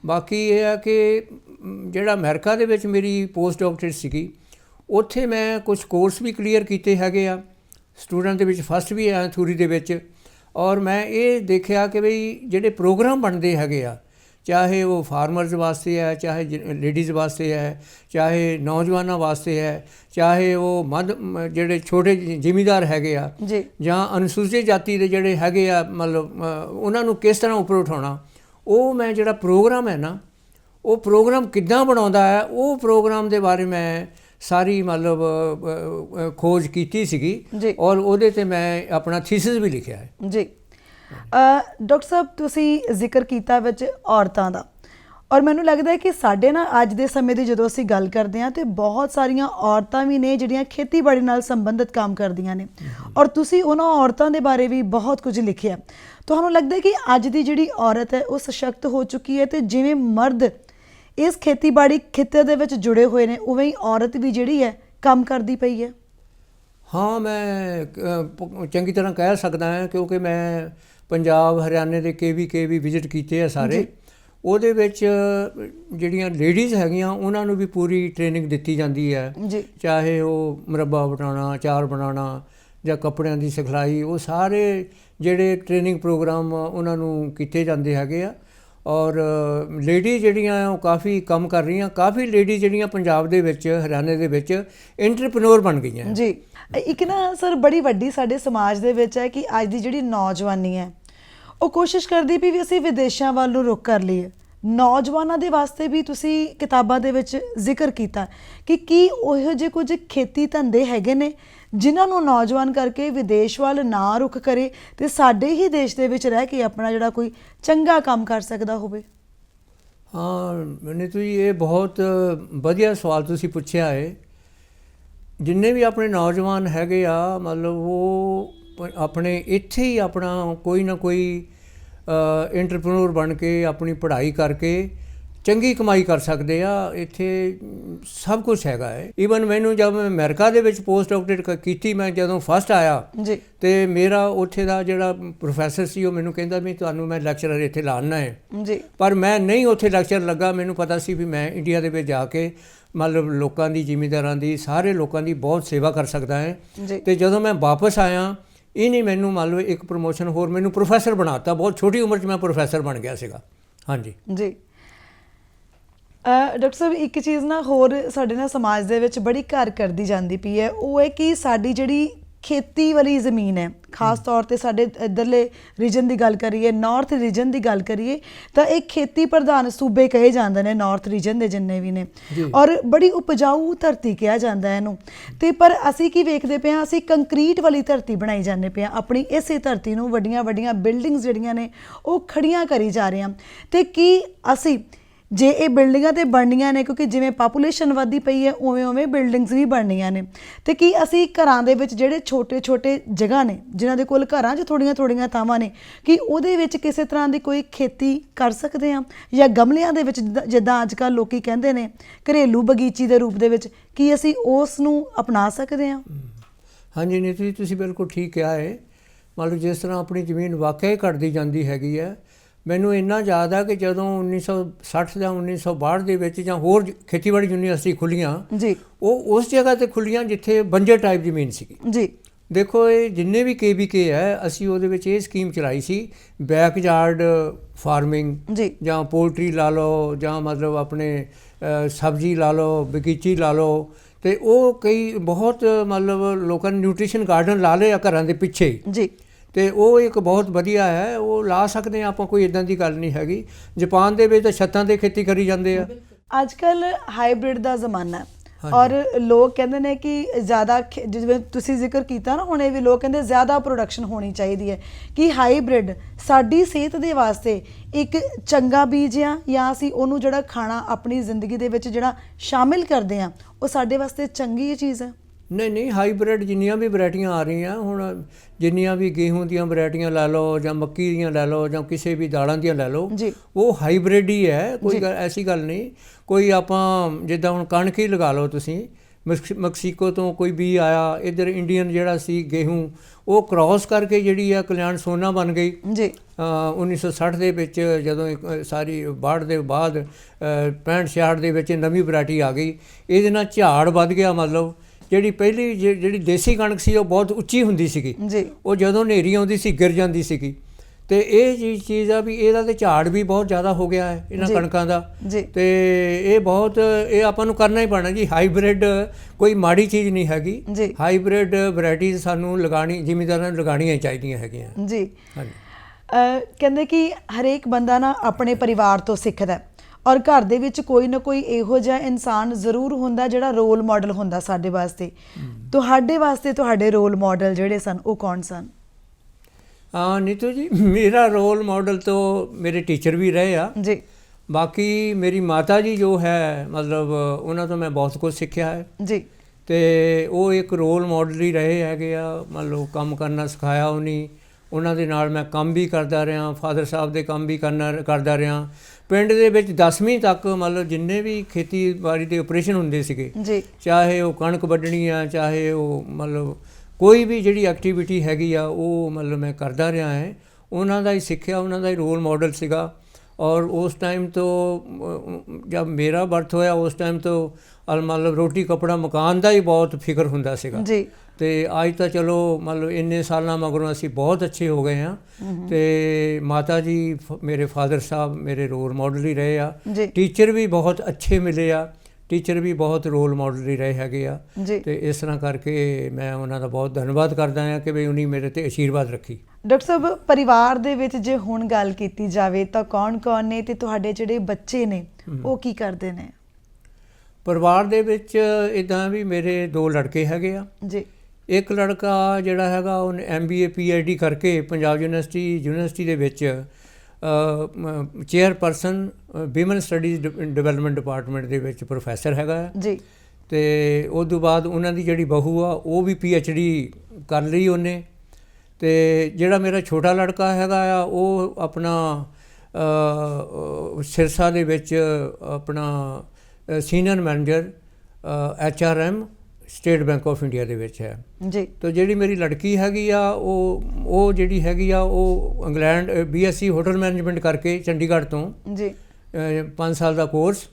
ਬਾਕੀ ਇਹ ਆ ਕਿ ਜਿਹੜਾ ਅਮਰੀਕਾ ਦੇ ਵਿੱਚ ਮੇਰੀ ਪੋਸਟ ਡਾਕਟਰੇਟ ਸੀਗੀ ਉੱਥੇ ਮੈਂ ਕੁਝ ਕੋਰਸ ਵੀ ਕਲੀਅਰ ਕੀਤੇ ਹੈਗੇ ਆ। ਸਟੂਡੈਂਟ ਦੇ ਵਿੱਚ ਫਸਟ ਵੀ ਆਇਆ ਥਿਊਰੀ ਦੇ ਵਿੱਚ। ਔਰ ਮੈਂ ਇਹ ਦੇਖਿਆ ਕਿ ਬਈ ਜਿਹੜੇ ਪ੍ਰੋਗਰਾਮ ਬਣਦੇ ਹੈਗੇ ਆ ਚਾਹੇ ਉਹ ਫਾਰਮਰਸ ਵਾਸਤੇ ਹੈ ਚਾਹੇ ਲੇਡੀਜ਼ ਵਾਸਤੇ ਹੈ ਚਾਹੇ ਨੌਜਵਾਨਾਂ ਵਾਸਤੇ ਹੈ ਚਾਹੇ ਉਹ ਮੱਧ ਮ, ਜਿਹੜੇ ਛੋਟੇ ਜ਼ਿਮੀਦਾਰ ਹੈਗੇ ਆ ਜੀ। ਅਨੁਸੂਚਿਤ ਜਾਤੀ ਦੇ ਜਿਹੜੇ ਹੈਗੇ ਆ ਮਤਲਬ ਉਹਨਾਂ ਨੂੰ ਕਿਸ ਤਰ੍ਹਾਂ ਉੱਪਰ ਉਠਾਉਣਾ ਉਹ ਮੈਂ ਜਿਹੜਾ ਪ੍ਰੋਗਰਾਮ ਹੈ ਨਾ ਉਹ ਪ੍ਰੋਗਰਾਮ ਕਿੱਦਾਂ ਬਣਾਉਂਦਾ ਹੈ ਉਹ ਪ੍ਰੋਗਰਾਮ ਦੇ ਬਾਰੇ ਮੈਂ ਸਾਰੀ ਮਤਲਬ ਖੋਜ ਕੀਤੀ ਸੀਗੀ। ਔਰ ਉਹਦੇ ਤੇ ਮੈਂ ਆਪਣਾ ਥੀਸਿਸ ਵੀ ਲਿਖਿਆ ਹੈ। ਜੀ। ਡਾਕਟਰ ਸਾਹਿਬ ਤੁਸੀਂ ਜ਼ਿਕਰ ਕੀਤਾ ਵਿੱਚ ਔਰਤਾਂ ਦਾ। ਔਰ ਮੈਨੂੰ ਲੱਗਦਾ ਹੈ ਕਿ ਸਾਡੇ ਨਾ ਅੱਜ ਦੇ ਸਮੇਂ ਦੀ ਜਦੋਂ ਅਸੀਂ ਗੱਲ ਕਰਦੇ ਹਾਂ ਤੇ ਬਹੁਤ ਸਾਰੀਆਂ ਔਰਤਾਂ ਵੀ ਨੇ ਜਿਹੜੀਆਂ ਖੇਤੀਬਾੜੀ ਨਾਲ ਸੰਬੰਧਿਤ ਕੰਮ ਕਰਦੀਆਂ ਨੇ। ਔਰ ਤੁਸੀਂ ਉਹਨਾਂ ਔਰਤਾਂ ਦੇ ਬਾਰੇ ਵੀ ਬਹੁਤ ਕੁਝ ਲਿਖਿਆ। ਤੁਹਾਨੂੰ ਲੱਗਦਾ ਹੈ ਕਿ ਅੱਜ ਦੀ ਜਿਹੜੀ ਔਰਤ ਹੈ ਉਹ ਸਸ਼ਕਤ ਹੋ ਚੁੱਕੀ ਹੈ ਤੇ ਜਿਵੇਂ ਮਰਦ ਇਸ ਖੇਤੀਬਾੜੀ ਖਿੱਤੇ ਦੇ ਵਿੱਚ ਜੁੜੇ ਹੋਏ ਨੇ ਉਵੇਂ ਹੀ ਔਰਤ ਵੀ ਜਿਹੜੀ ਹੈ ਕੰਮ ਕਰਦੀ ਪਈ ਹੈ। ਹਾਂ ਮੈਂ ਚੰਗੀ ਤਰ੍ਹਾਂ ਕਹਿ ਸਕਦਾ ਹਾਂ ਕਿਉਂਕਿ ਮੈਂ ਪੰਜਾਬ ਹਰਿਆਣੇ ਦੇ ਕੇ ਵੀ ਵਿਜ਼ਿਟ ਕੀਤੇ ਆ ਸਾਰੇ। ਉਹਦੇ ਵਿੱਚ ਜਿਹੜੀਆਂ ਲੇਡੀਜ਼ ਹੈਗੀਆਂ ਉਹਨਾਂ ਨੂੰ ਵੀ ਪੂਰੀ ਟ੍ਰੇਨਿੰਗ ਦਿੱਤੀ ਜਾਂਦੀ ਹੈ। ਚਾਹੇ ਉਹ ਮੁਰੱਬਾ ਬਣਾਉਣਾ ਅਚਾਰ ਬਣਾਉਣਾ ਜਾਂ ਕੱਪੜਿਆਂ ਦੀ ਸਿਖਲਾਈ ਉਹ ਸਾਰੇ ਜਿਹੜੇ ਟ੍ਰੇਨਿੰਗ ਪ੍ਰੋਗਰਾਮ ਉਹਨਾਂ ਨੂੰ ਕੀਤੇ ਜਾਂਦੇ ਹੈਗੇ ਆ। ਔਰ, ਲੇਡੀ ਜਿਹੜੀਆਂ ਆ ਉਹ ਕਾਫੀ ਕੰਮ ਕਰ ਰਹੀਆਂ, ਕਾਫੀ ਲੇਡੀ ਜਿਹੜੀਆਂ ਪੰਜਾਬ ਦੇ ਵਿੱਚ, ਹਰਿਆਣੇ ਦੇ ਵਿੱਚ ਐਂਟਰਪ੍ਰੈਨਿਓਰ ਬਣ ਗਈਆਂ ਜੀ। ਇੱਕ ਨਾ ਸਰ ਬੜੀ ਵੱਡੀ ਸਾਡੇ ਸਮਾਜ ਦੇ ਵਿੱਚ ਹੈ ਕਿ ਅੱਜ ਦੀ ਜਿਹੜੀ ਨੌਜਵਾਨੀ ਹੈ, ਉਹ ਕੋਸ਼ਿਸ਼ ਕਰਦੀ ਵੀ ਵੀ ਅਸੀਂ ਵਿਦੇਸ਼ਾਂ ਵੱਲ ਨੂੰ ਰੁਖ ਕਰ ਲਈਏ। ਨੌਜਵਾਨਾਂ ਦੇ ਵਾਸਤੇ ਵੀ ਤੁਸੀਂ ਕਿਤਾਬਾਂ ਦੇ ਵਿੱਚ ਜ਼ਿਕਰ ਕੀਤਾ ਕਿ ਕੀ ਉਹੋ ਜਿਹੇ ਕੁਝ ਖੇਤੀ ਧੰਦੇ ਹੈਗੇ ਨੇ ਜਿਨ੍ਹਾਂ ਨੂੰ ਨੌਜਵਾਨ ਕਰਕੇ ਵਿਦੇਸ਼ ਵੱਲ ਨਾ ਰੁਖ ਕਰੇ ਤੇ ਸਾਡੇ ਹੀ ਦੇਸ਼ ਦੇ ਵਿੱਚ ਰਹਿ ਕੇ ਆਪਣਾ ਜਿਹੜਾ ਕੋਈ ਚੰਗਾ ਕੰਮ ਕਰ ਸਕਦਾ ਹੋਵੇ। ਹਾਂ ਨੀਤੂ ਤੁਸੀਂ ਇਹ ਬਹੁਤ ਵਧੀਆ ਸਵਾਲ ਤੁਸੀਂ ਪੁੱਛਿਆ ਹੈ ਜਿੰਨੇ ਵੀ ਆਪਣੇ ਨੌਜਵਾਨ ਹੈਗੇ ਆ, ਮਤਲਬ ਉਹ ਆਪਣੇ ਇੱਥੇ ਹੀ ਆਪਣਾ ਕੋਈ ਨਾ ਕੋਈ ਐਂਟਰਪ੍ਰੈਨਿਓਰ ਬਣ ਕੇ ਆਪਣੀ ਪੜ੍ਹਾਈ ਕਰਕੇ ਚੰਗੀ ਕਮਾਈ ਕਰ ਸਕਦੇ ਆ ਇੱਥੇ ਸਭ ਕੁਝ ਹੈਗਾ ਹੈ। ਈਵਨ ਮੈਨੂੰ ਜਦ ਮੈਂ ਅਮਰੀਕਾ ਦੇ ਵਿੱਚ ਪੋਸਟ ਡਾਕਟਰੇਟ ਕੀਤੀ ਮੈਂ ਜਦੋਂ ਫਸਟ ਆਇਆ ਜੀ। ਤੇ ਮੇਰਾ ਉੱਥੇ ਦਾ ਜਿਹੜਾ ਪ੍ਰੋਫੈਸਰ ਸੀ ਉਹ ਮੈਨੂੰ ਕਹਿੰਦਾ ਵੀ ਤੁਹਾਨੂੰ ਮੈਂ ਲੈਕਚਰਰ ਇੱਥੇ ਲਾਣਾ ਹੈ। ਜੀ। ਪਰ ਮੈਂ ਨਹੀਂ ਉੱਥੇ ਲੈਕਚਰ ਲੱਗਾ ਮੈਨੂੰ ਪਤਾ ਸੀ ਵੀ ਮੈਂ ਇੰਡੀਆ ਦੇ ਵਿੱਚ ਜਾ ਕੇ ਮਤਲਬ ਲੋਕਾਂ ਦੀ ਜ਼ਿਮੀਂਦਾਰਾਂ ਦੀ ਸਾਰੇ ਲੋਕਾਂ ਦੀ ਬਹੁਤ ਸੇਵਾ ਕਰ ਸਕਦਾ ਹੈ। ਤੇ ਜਦੋਂ ਮੈਂ ਵਾਪਸ ਆਇਆ ਇਹਨੇ ਮੈਨੂੰ ਮੰਨ ਲਓ ਇੱਕ ਪ੍ਰੋਮੋਸ਼ਨ ਹੋਰ ਮੈਨੂੰ ਪ੍ਰੋਫੈਸਰ ਬਣਾਤਾ ਬਹੁਤ ਛੋਟੀ ਉਮਰ 'ਚ ਮੈਂ ਪ੍ਰੋਫੈਸਰ ਬਣ ਗਿਆ ਸੀਗਾ। ਹਾਂਜੀ। ਜੀ। ਡਾਕਟਰ ਸਾਹਿਬ ਇੱਕ ਚੀਜ਼ ਨਾ ਹੋਰ ਸਾਡੇ ਨਾਲ ਸਮਾਜ ਦੇ ਵਿੱਚ ਬੜੀ ਘਰ ਕਰਦੀ ਜਾਂਦੀ ਪਈ ਹੈ ਉਹ ਹੈ ਕਿ ਸਾਡੀ ਜਿਹੜੀ ਖੇਤੀ ਵਾਲੀ ਜ਼ਮੀਨ ਹੈ ਖਾਸ ਤੌਰ ਤੇ ਸਾਡੇ ਇਧਰਲੇ ਰੀਜਨ ਦੀ ਗੱਲ ਕਰੀਏ ਨਾਰਥ ਰੀਜਨ ਦੀ ਗੱਲ ਕਰੀਏ ਤਾਂ ਇਹ ਖੇਤੀ ਪ੍ਰਧਾਨ ਸੂਬੇ ਕਹੇ ਜਾਂਦੇ ਨੇ ਨਾਰਥ ਰੀਜਨ ਦੇ ਜਿੰਨੇ ਵੀ ਨੇ। ਔਰ ਬੜੀ ਉਪਜਾਊ ਧਰਤੀ ਕਿਹਾ ਜਾਂਦਾ ਹੈ ਇਹਨੂੰ। ਤੇ ਪਰ ਅਸੀਂ ਕੀ ਵੇਖਦੇ ਪਏ ਹਾਂ ਅਸੀਂ ਕੰਕਰੀਟ ਵਾਲੀ ਧਰਤੀ ਬਣਾਈ ਜਾਂਦੇ ਪਏ ਹਾਂ ਆਪਣੀ ਇਸੇ ਧਰਤੀ ਨੂੰ ਵੱਡੀਆਂ ਵੱਡੀਆਂ ਬਿਲਡਿੰਗਸ ਜਿਹੜੀਆਂ ਨੇ ਉਹ ਖੜੀਆਂ ਕਰੀ ਜਾ ਰਹੇ ਹਾਂ। ਤੇ ਕੀ ਅਸੀਂ ਜੇ ਇਹ ਬਿਲਡਿੰਗਾਂ ਤੇ ਬਣਨੀਆਂ ਨੇ, ਕਿਉਂਕਿ ਜਿਵੇਂ ਪਾਪੂਲੇਸ਼ਨ ਵਧਦੀ ਪਈ ਹੈ, ਉਵੇਂ ਉਵੇਂ ਬਿਲਡਿੰਗਸ ਵੀ ਬਣਨੀਆਂ ਨੇ। ਤੇ ਕੀ ਅਸੀਂ ਘਰਾਂ ਦੇ ਵਿੱਚ ਜਿਹੜੇ ਛੋਟੇ-ਛੋਟੇ ਜਗ੍ਹਾ ਨੇ, ਜਿਨ੍ਹਾਂ ਦੇ ਕੋਲ ਘਰਾਂ 'ਚ ਥੋੜੀਆਂ-ਥੋੜੀਆਂ ਥਾਵਾਂ ਨੇ, ਕਿ ਉਹਦੇ ਵਿੱਚ ਕਿਸੇ ਤਰ੍ਹਾਂ ਦੀ ਕੋਈ ਖੇਤੀ ਕਰ ਸਕਦੇ ਹਾਂ? ਜਾਂ ਗਮਲਿਆਂ ਦੇ ਵਿੱਚ ਜਿੱਦਾਂ- ਜਿੱਦਾਂ ਅੱਜ ਕੱਲ੍ਹ ਲੋਕੀ ਕਹਿੰਦੇ ਨੇ, ਘਰੇਲੂ ਬਗੀਚੀ ਦੇ ਰੂਪ ਦੇ ਵਿੱਚ, ਕੀ ਅਸੀਂ ਉਸ ਨੂੰ ਅਪਣਾ ਸਕਦੇ ਹਾਂ? ਹਾਂਜੀ ਨੀਤੂ ਜੀ, ਤੁਸੀਂ ਬਿਲਕੁਲ ਠੀਕ ਕਿਹਾ ਹੈ ਮੰਨ ਲਓ ਜਿਸ ਤਰ੍ਹਾਂ ਆਪਣੀ ਜ਼ਮੀਨ ਵਾਕਿਆ ਹੀ ਘਟਦੀ ਜਾਂਦੀ ਹੈਗੀ ਹੈ ਮੈਨੂੰ ਇੰਨਾ ਯਾਦ ਆ ਕਿ ਜਦੋਂ 1960 ਜਾਂ 1962 ਦੇ ਵਿੱਚ ਜਾਂ ਹੋਰ ਖੇਤੀਬਾੜੀ ਯੂਨੀਵਰਸਿਟੀ ਖੁੱਲੀਆਂ ਜੀ। ਉਹ ਉਸ ਜਗ੍ਹਾ ਤੇ ਖੁੱਲੀਆਂ ਜਿੱਥੇ ਬੰਜਰ ਟਾਈਪ ਜ਼ਮੀਨ ਸੀਗੀ। ਜੀ। ਦੇਖੋ ਇਹ ਜਿੰਨੇ ਵੀ ਕੇਬੀਕੇ ਹੈ ਅਸੀਂ ਉਹਦੇ ਵਿੱਚ ਇਹ ਸਕੀਮ ਚਲਾਈ ਸੀ ਬੈਕਯਾਰਡ ਫਾਰਮਿੰਗ ਜੀ। ਜਾਂ ਪੋਲਟਰੀ ਲਾ ਲਓ ਜਾਂ ਮਤਲਬ ਆਪਣੇ ਸਬਜ਼ੀ ਲਾ ਲਓ ਬਗੀਚੀ ਲਾ ਲਓ ਤੇ ਉਹ ਕਈ ਬਹੁਤ ਮਤਲਬ ਲੋਕਾਂ ਨੇ ਨਿਊਟ੍ਰੀਸ਼ਨ ਗਾਰਡਨ ਲਾ ਲਏ ਆ ਘਰਾਂ ਦੇ ਪਿੱਛੇ। ਜੀ। ਤੇ ਉਹ ਇੱਕ ਬਹੁਤ ਵਧੀਆ ਹੈ ਉਹ ਲਾ ਸਕਦੇ ਆ ਆਪਾਂ ਕੋਈ ਇਦਾਂ ਦੀ ਗੱਲ ਨਹੀਂ ਹੈਗੀ। ਜਾਪਾਨ ਦੇ ਵਿੱਚ ਤਾਂ ਛੱਤਾਂ ਤੇ ਖੇਤੀ ਕਰੀ ਜਾਂਦੇ ਆ। ਅੱਜ ਕੱਲ ਹਾਈਬ੍ਰਿਡ ਦਾ ਜ਼ਮਾਨਾ ਹੈ। ਔਰ ਲੋਕ ਕਹਿੰਦੇ ਨੇ ਕਿ ਜ਼ਿਆਦਾ ਜਿਵੇਂ ਤੁਸੀਂ ਜ਼ਿਕਰ ਕੀਤਾ ਨਾ ਹੁਣੇ ਵੀ ਲੋਕ ਕਹਿੰਦੇ ਜ਼ਿਆਦਾ ਪ੍ਰੋਡਕਸ਼ਨ ਹੋਣੀ ਚਾਹੀਦੀ ਹੈ। ਕਿ ਹਾਈਬ੍ਰਿਡ ਸਾਡੀ ਸਿਹਤ ਦੇ ਵਾਸਤੇ ਇੱਕ ਚੰਗਾ ਬੀਜ ਆ ਜਾਂ ਅਸੀਂ ਉਹਨੂੰ ਜਿਹੜਾ ਖਾਣਾ ਆਪਣੀ ਜ਼ਿੰਦਗੀ ਦੇ ਵਿੱਚ ਜਿਹੜਾ ਸ਼ਾਮਿਲ ਕਰਦੇ ਆ ਉਹ ਸਾਡੇ ਵਾਸਤੇ ਚੰਗੀ ਚੀਜ਼ ਹੈ। ਨਹੀਂ ਨਹੀਂ ਹਾਈਬ੍ਰਿਡ ਜਿੰਨੀਆਂ ਵੀ ਵੈਰਾਈਟੀਆਂ ਆ ਰਹੀਆਂ ਹੁਣ ਜਿੰਨੀਆਂ ਵੀ ਗੇਹੂੰ ਦੀਆਂ ਵੈਰਾਈਟੀਆਂ ਲੈ ਲਓ ਜਾਂ ਮੱਕੀ ਦੀਆਂ ਲੈ ਲਓ ਜਾਂ ਕਿਸੇ ਵੀ ਦਾਲਾਂ ਦੀਆਂ ਲੈ ਲਓ ਉਹ ਹਾਈਬ੍ਰਿਡ ਹੀ ਹੈ ਕੋਈ ਐਸੀ ਗੱਲ ਨਹੀਂ। ਕੋਈ ਆਪਾਂ ਜਿੱਦਾਂ ਹੁਣ ਕਣਕ ਹੀ ਲਗਾ ਲਓ ਤੁਸੀਂ ਮੈਕਸ- ਮੈਕਸੀਕੋ ਤੋਂ ਕੋਈ ਵੀ ਆਇਆ ਇਧਰ ਇੰਡੀਅਨ ਜਿਹੜਾ ਸੀ ਗੇਹੂੰ ਉਹ ਕ੍ਰਾਸ ਕਰਕੇ ਜਿਹੜੀ ਆ ਕਲਿਆਣ ਸੋਨਾ ਬਣ ਗਈ। ਜੀ। ਅ, 1960 ਦੇ ਵਿੱਚ ਜਦੋਂ ਸਾਰੀ ਬਾੜ ਦੇ ਬਾਅਦ ਅ, 65 66 ਦੇ ਵਿੱਚ ਨਵੀਂ ਵੈਰਾਈਟੀ ਆ ਗਈ। ਇਹਦੇ ਨਾਲ ਝਾੜ ਵੱਧ ਗਿਆ ਮਤਲਬ। ਜਿਹੜੀ ਪਹਿਲੀ ਜਿਹੜੀ ਦੇਸੀ ਕਣਕ ਸੀ ਉਹ ਬਹੁਤ ਉੱਚੀ ਹੁੰਦੀ ਸੀਗੀ। ਜੀ। ਉਹ ਜਦੋਂ ਹਨੇਰੀ ਆਉਂਦੀ ਸੀ ਗਿਰ ਜਾਂਦੀ ਸੀਗੀ। ਤੇ ਇਹ ਜੀ ਚੀਜ਼ ਆ ਵੀ ਇਹਦਾ ਤੇ ਝਾੜ ਵੀ ਬਹੁਤ ਜ਼ਿਆਦਾ ਹੋ ਗਿਆ ਹੈ ਇਹਨਾਂ। ਕਣਕਾਂ ਦਾ। ਤੇ ਇਹ ਬਹੁਤ ਇਹ ਆਪਾਂ ਨੂੰ ਕਰਨਾ ਹੀ ਪੈਣਾ ਜੀ। ਹਾਈਬ੍ਰਿਡ ਕੋਈ ਮਾੜੀ ਚੀਜ਼ ਨਹੀਂ ਹੈਗੀ। ਹਾਈਬ੍ਰਿਡ ਵੈਰਾਈਟੀਜ਼ ਸਾਨੂੰ ਲਗਾਣੀ ਜ਼ਿਮੀਂਦਾਰਾਂ ਨੂੰ ਲਗਾਣੀਆਂ ਚਾਹੀਦੀਆਂ ਹੈਗੀਆਂ। ਜੀ। ਹਾਂਜੀ। ਕਹਿੰਦੇ ਕਿ ਹਰੇਕ ਬੰਦਾ ਨਾ ਆਪਣੇ ਪਰਿਵਾਰ ਤੋਂ ਸਿੱਖਦਾ ਹੈ। ਔਰ ਘਰ ਦੇ ਵਿੱਚ ਕੋਈ ਨਾ ਕੋਈ ਇਹੋ ਜਿਹਾ ਇਨਸਾਨ ਜ਼ਰੂਰ ਹੁੰਦਾ ਜਿਹੜਾ ਰੋਲ ਮਾਡਲ ਹੁੰਦਾ ਸਾਡੇ ਵਾਸਤੇ। ਤੁਹਾਡੇ ਵਾਸਤੇ ਤੁਹਾਡੇ ਰੋਲ ਮਾਡਲ ਜਿਹੜੇ ਸਨ ਉਹ ਕੌਣ ਸਨ? ਹਾਂ ਨੀਤੂ ਜੀ ਮੇਰਾ ਰੋਲ ਮਾਡਲ ਤੋਂ ਮੇਰੇ ਟੀਚਰ ਵੀ ਰਹੇ ਆ। ਜੀ। ਬਾਕੀ ਮੇਰੀ ਮਾਤਾ ਜੀ ਜੋ ਹੈ ਮਤਲਬ ਉਹਨਾਂ ਤੋਂ ਮੈਂ ਬਹੁਤ ਕੁਝ ਸਿੱਖਿਆ ਹੈ। ਜੀ। ਤੇ ਉਹ ਇੱਕ ਰੋਲ ਮਾਡਲ ਹੀ ਰਹੇ ਹੈਗੇ ਆ। ਮੰਨ ਲਓ ਕੰਮ ਕਰਨਾ ਸਿਖਾਇਆ ਉਹਨੀ। ਉਹਨਾਂ ਦੇ ਨਾਲ ਮੈਂ ਕੰਮ ਵੀ ਕਰਦਾ ਰਿਹਾ ਫਾਦਰ ਸਾਹਿਬ ਦੇ ਕੰਮ ਵੀ ਕਰਨਾ ਕਰਦਾ ਰਿਹਾ। ਪਿੰਡ ਦੇ ਵਿੱਚ 10ਵੀਂ ਤੱਕ ਮੰਨ ਲਓ ਜਿੰਨੇ ਵੀ ਖੇਤੀਬਾੜੀ ਦੇ ਆਪਰੇਸ਼ਨ ਹੁੰਦੇ ਸੀਗੇ ਜੀ। ਚਾਹੇ ਉਹ ਕਣਕ ਵੱਢਣੀ ਆ ਚਾਹੇ ਉਹ ਮਤਲਬ ਕੋਈ ਵੀ ਜਿਹੜੀ ਐਕਟੀਵਿਟੀ ਹੈਗੀ ਆ ਉਹ ਮਤਲਬ ਮੈਂ ਕਰਦਾ ਰਿਹਾ ਹੈ। ਉਹਨਾਂ ਦਾ ਹੀ ਸਿੱਖਿਆ ਉਹਨਾਂ ਦਾ ਹੀ ਰੋਲ ਮਾਡਲ ਸੀਗਾ। ਔਰ ਉਸ ਟਾਈਮ ਤੋਂ ਜਦ ਮੇਰਾ ਬਰਥ ਹੋਇਆ ਉਸ ਟਾਈਮ ਤੋਂ ਅਲ ਮਤਲਬ ਰੋਟੀ ਕਪੜਾ ਮਕਾਨ ਦਾ ਹੀ ਬਹੁਤ ਫਿਕਰ ਹੁੰਦਾ ਸੀਗਾ। ਜੀ। ਤੇ ਅੱਜ ਤਾਂ ਚਲੋ ਮਤਲਬ ਇੰਨੇ ਸਾਲਾਂ ਮਗਰੋਂ ਅਸੀਂ ਬਹੁਤ ਅੱਛੇ ਹੋ ਗਏ ਹਾਂ। ਤੇ ਮਾਤਾ ਜੀ ਮੇਰੇ ਫਾਦਰ ਸਾਹਿਬ ਮੇਰੇ ਰੋਲ ਮਾਡਲ ਹੀ ਰਹੇ ਆ। ਟੀਚਰ ਵੀ ਬਹੁਤ ਅੱਛੇ ਮਿਲੇ ਆ। ਟੀਚਰ ਵੀ ਬਹੁਤ ਰੋਲ ਮਾਡਲ ਹੀ ਰਹੇ ਹੈਗੇ ਆ। ਤੇ ਇਸ ਤਰ੍ਹਾਂ ਕਰਕੇ ਮੈਂ ਉਹਨਾਂ ਦਾ ਬਹੁਤ ਧੰਨਵਾਦ ਕਰਦਾ ਹਾਂ ਕਿ ਵੀ ਉਹਨੀ ਮੇਰੇ ਤੇ ਅਸ਼ੀਰਵਾਦ ਰੱਖੀ। ਡਾਕਟਰ ਸਾਹਿਬ ਪਰਿਵਾਰ ਦੇ ਵਿੱਚ ਜੇ ਹੁਣ ਗੱਲ ਕੀਤੀ ਜਾਵੇ ਤਾਂ ਕੌਣ-ਕੌਣ ਨੇ ਤੇ ਤੁਹਾਡੇ ਜਿਹੜੇ ਬੱਚੇ ਨੇ ਉਹ ਕੀ ਕਰਦੇ ਨੇ? ਪਰਿਵਾਰ ਦੇ ਵਿੱਚ ਇਦਾਂ ਵੀ ਮੇਰੇ ਦੋ ਲੜਕੇ ਹੈਗੇ ਆ। ਜੀ। ਇੱਕ ਲੜਕਾ ਜਿਹੜਾ ਹੈਗਾ ਉਹਨੇ ਐਮਬੀਏ ਪੀਐਚਡੀ ਕਰਕੇ ਪੰਜਾਬ ਯੂਨੀਵਰਸਿਟੀ ਯੂਨੀਵਰਸਿਟੀ ਦੇ ਵਿੱਚ chairperson women studies development department ਦੇ ਵਿੱਚ ਪ੍ਰੋਫੈਸਰ ਹੈਗਾ। ਜੀ ਤੇ ਉਸ ਤੋਂ ਬਾਅਦ ਉਹਨਾਂ ਦੀ ਜਿਹੜੀ ਬਹੂ ਆ ਉਹ ਵੀ ਡੀ ਕਰ ਲਈ ਉਹਨੇ ਤੇ ਜਿਹੜਾ ਮੇਰਾ ਛੋਟਾ ਲੜਕਾ ਹੈਗਾ ਆ ਉਹ ਆਪਣਾ ਸਿਰਸਾ ਦੇ ਵਿੱਚ ਆਪਣਾ senior manager HRM state bank of India ਦੇ ਵਿੱਚ ਹੈ। ਜੀ। ਤੋ ਜਿਹੜੀ ਮੇਰੀ ਲੜਕੀ ਹੈਗੀ ਆ ਉਹ ਉਹ ਜਿਹੜੀ ਹੈਗੀ ਆ ਉਹ ਇੰਗਲੈਂਡ ਬੀਐਸਸੀ ਹੋਟਲ ਮੈਨੇਜਮੈਂਟ ਕਰਕੇ ਚੰਡੀਗੜ੍ਹ ਤੋਂ ਜੀ। 5 ਸਾਲ ਦਾ ਕੋਰਸ।